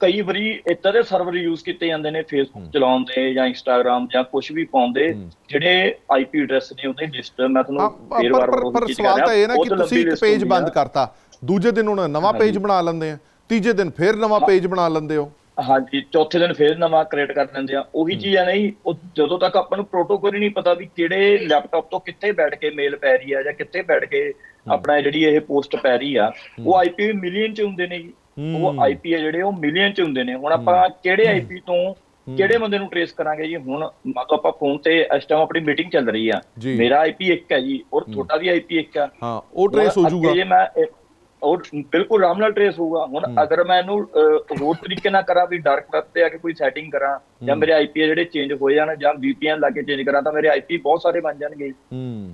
ਕਈ ਵਾਰੀ ਇਦਾਂ ਦੇ ਸਰਵਰ ਯੂਜ਼ ਕੀਤੇ ਜਾਂਦੇ ਨੇ ਫੇਸਬੁੱਕ ਚਲਾਉਣ ਦੇ ਜਾਂ ਇੰਸਟਾਗ੍ਰam ਜਾਂ ਕੁਝ ਵੀ ਪਾਉਂਦੇ ਜਿਹੜੇ ਆਈਪੀ ਐਡਰੈਸ ਨੇ ਉਹਦੇ ਲਿਸਟ ਮੈਂ ਤੁਹਾਨੂੰ ਫੇਰ ਵਾਰ ਪਰ- ਪਰ ਸਵਾਲ ਤਾਂ ਇਹ ਨਾ ਕਿ ਤੁਸੀਂ ਇੱਕ ਪੇਜ ਬੰਦ ਕਰਤਾ ਦੂਜੇ ਦਿਨ ਉਹਨਾਂ ਨਵਾਂ ਪੇਜ ਬਣਾ ਲੈਂਦੇ ਆ ਤੀਜੇ ਦਿਨ ਫਿਰ ਨਵਾਂ ਪੇਜ ਬਣਾ ਲੈਂਦੇ ਹੋ। ਹਾਂਜੀ ਚੌਥੇ ਦਿਨ ਫੇਰ ਨਵਾਂ ਕ੍ਰੀਏਟ ਕਰ ਦਿੰਦੇ ਆ ਉਹੀ ਚੀਜ਼ ਆ ਨਹੀਂ ਉਹ ਜਦੋਂ ਤੱਕ ਆਪਾਂ ਨੂੰ ਪ੍ਰੋਟੋਕੋਲ ਹੀ ਨਹੀਂ ਪਤਾ ਵੀ ਕਿਹੜੇ ਲੈਪਟਾਪ ਤੋਂ ਕਿੱਥੇ ਬੈਠ ਕੇ ਮੇਲ ਪੈ ਰਹੀ ਆ ਜਾਂ ਕਿੱਥੇ ਬੈਠ ਕੇ ਆਪਣਾ ਜਿਹੜੀ ਇਹ ਪੋਸਟ ਪੈ ਰਹੀ ਆ ਉਹ ਆਈਪੀ ਮਿਲੀਅਨ ਚ ਹੁੰਦੇ ਨੇ ਜੀ। ਉਹ ਆਈਪੀ ਜਿਹੜੇ ਉਹ ਮਿਲੀਅਨ ਚ ਹੁੰਦੇ ਨੇ। ਹੁਣ ਆਪਾਂ ਕਿਹੜੇ ਆਈਪੀ ਤੋਂ ਕਿਹੜੇ ਬੰਦੇ ਨੂੰ ਟਰੇਸ ਕਰਾਂਗੇ ਜੀ? ਹੁਣ ਮੰਨ ਲਓ ਆਪਾਂ ਫੋਨ ਤੇ ਇਸ ਟਾਈਮ ਆਪਣੀ ਮੀਟਿੰਗ ਚੱਲ ਰਹੀ ਆ। ਮੇਰਾ ਆਈਪੀ ਇੱਕ ਹੈ ਜੀ ਔਰ ਤੁਹਾਡਾ ਵੀ ਆਈਪੀ ਇੱਕ ਆ। ਹਾਂ ਉਹ ਟਰੇਸ ਹੋ ਹੁਣ ਜਾਊਗਾ। ਜੇ ਮੈਂ ਉਹ ਬਿਲਕੁਲ ਆਰਾਮ ਨਾਲ ਟਰੇਸ ਹੋਊਗਾ। ਹੁਣ ਅਗਰ ਮੈਂ ਇਹਨੂੰ ਹੋਰ ਤਰੀਕੇ ਨਾਲ ਕਰਾਂ ਵੀ ਡਾਰਕ ਵੈਬ ਤੇ ਆ ਕੇ ਕੋਈ ਸੈਟਿੰਗ ਕਰਾਂ ਜਾਂ ਮੇਰੇ ਆਈਪੀ ਜਿਹੜੇ ਚੇਂਜ ਹੋ ਜਾਣ ਜਾਂ VPN ਲਾ ਕੇ ਚੇਂਜ ਕਰਾਂ ਤਾਂ ਮੇਰੇ ਆਈਪੀ ਬਹੁਤ ਸਾਰੇ ਬਣ ਜਾਣਗੇ।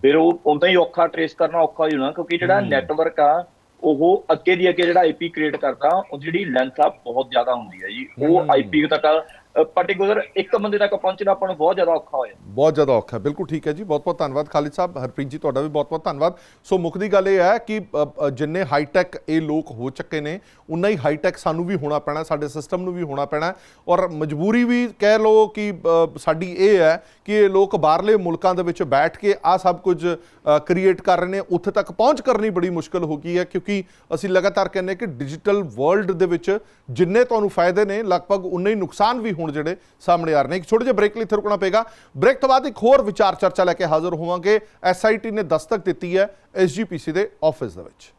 ਫਿਰ ਉਹ ਉਦਾਂ ਹੀ ਔਖਾ ਟਰੇਸ ਕਰਨਾ ਔਖਾ ਹੋ ਜਾਣਾ ਕਿਉਂਕਿ ਜਿਹੜਾ ਨੈਟਵਰਕ ਆ ਉਹ ਅੱਗੇ ਦੀ ਅੱਗੇ ਜਿਹੜਾ ਆਈਪੀ ਕ੍ਰੀਏਟ ਕਰਦਾ ਉਹ ਜਿਹੜੀ ਲੈਂਥ ਆ ਬਹੁਤ ਜ਼ਿਆਦਾ ਹੁੰਦੀ ਹੈ ਜੀ। ਉਹ ਆਈਪੀ ਤੱਕ ਪਾਰਟਿਕੂਲਰ ਇੱਕ ਬੰਦੇ ਤੱਕ ਪਹੁੰਚਣਾ ਆਪਾਂ ਨੂੰ ਬਹੁਤ ਜ਼ਿਆਦਾ ਔਖਾ ਹੋਇਆ। ਬਹੁਤ ਜ਼ਿਆਦਾ ਔਖਾ ਬਿਲਕੁਲ ਠੀਕ ਹੈ ਜੀ। ਬਹੁਤ ਬਹੁਤ ਧੰਨਵਾਦ ਖਾਲਿਦ ਸਾਹਿਬ। ਹਰਪ੍ਰੀਤ ਜੀ ਤੁਹਾਡਾ ਵੀ ਬਹੁਤ ਬਹੁਤ ਧੰਨਵਾਦ। ਸੋ ਮੁੱਖ ਦੀ ਗੱਲ ਇਹ ਹੈ ਕਿ ਅ, ਅ, ਜਿੰਨੇ ਹਾਈਟੈਕ ਇਹ ਲੋਕ ਹੋ ਚੁੱਕੇ ਨੇ ਉਨਾ ਹੀ ਹਾਈਟੈਕ ਸਾਨੂੰ ਵੀ ਹੋਣਾ ਪੈਣਾ ਸਾਡੇ ਸਿਸਟਮ ਨੂੰ ਵੀ ਹੋਣਾ ਪੈਣਾ। ਔਰ ਮਜਬੂਰੀ ਵੀ ਕਹਿ ਲਓ ਕਿ ਸਾਡੀ ਇਹ ਹੈ ਕਿ ਇਹ ਲੋਕ ਬਾਹਰਲੇ ਮੁਲਕਾਂ ਦੇ ਵਿੱਚ ਬੈਠ ਕੇ ਆ ਸਭ ਕੁਝ ਕ੍ਰੀਏਟ ਕਰ ਰਹੇ ਨੇ। ਉੱਥੇ ਤੱਕ ਪਹੁੰਚ ਕਰਨੀ ਬੜੀ ਮੁਸ਼ਕਲ ਹੋ ਗਈ ਹੈ ਕਿਉਂਕਿ ਅਸੀਂ ਲਗਾਤਾਰ ਕਹਿੰਦੇ ਕਿ ਡਿਜੀਟਲ ਵਰਲਡ ਦੇ ਵਿੱਚ ਜਿੰਨੇ ਤੁਹਾਨੂੰ ਫਾਇਦੇ ਨੇ ਲਗਭਗ ਉਨੇ ਹੀ ਨੁਕਸਾਨ ਵੀ ਹੁਣ ਜਿਹੜੇ ਸਾਹਮਣੇ ਆ ਰਹੇ ਨੇ। ਇੱਕ ਛੋਟੇ ਜਿਹੇ ਬ੍ਰੇਕ ਲਈ ਇੱਥੇ ਰੁਕਣਾ ਪਏਗਾ। ਬ੍ਰੇਕ ਤੋਂ ਬਾਅਦ ਇੱਕ ਹੋਰ ਵਿਚਾਰ ਚਰਚਾ ਲੈ ਕੇ ਹਾਜ਼ਰ ਹੋਵਾਂਗੇ। ਐਸਆਈਟੀ ਨੇ ਦਸਤਕ ਦਿੱਤੀ ਹੈ ਐਸਜੀਪੀਸੀ ਦੇ ਆਫਿਸ ਦੇ ਵਿੱਚ।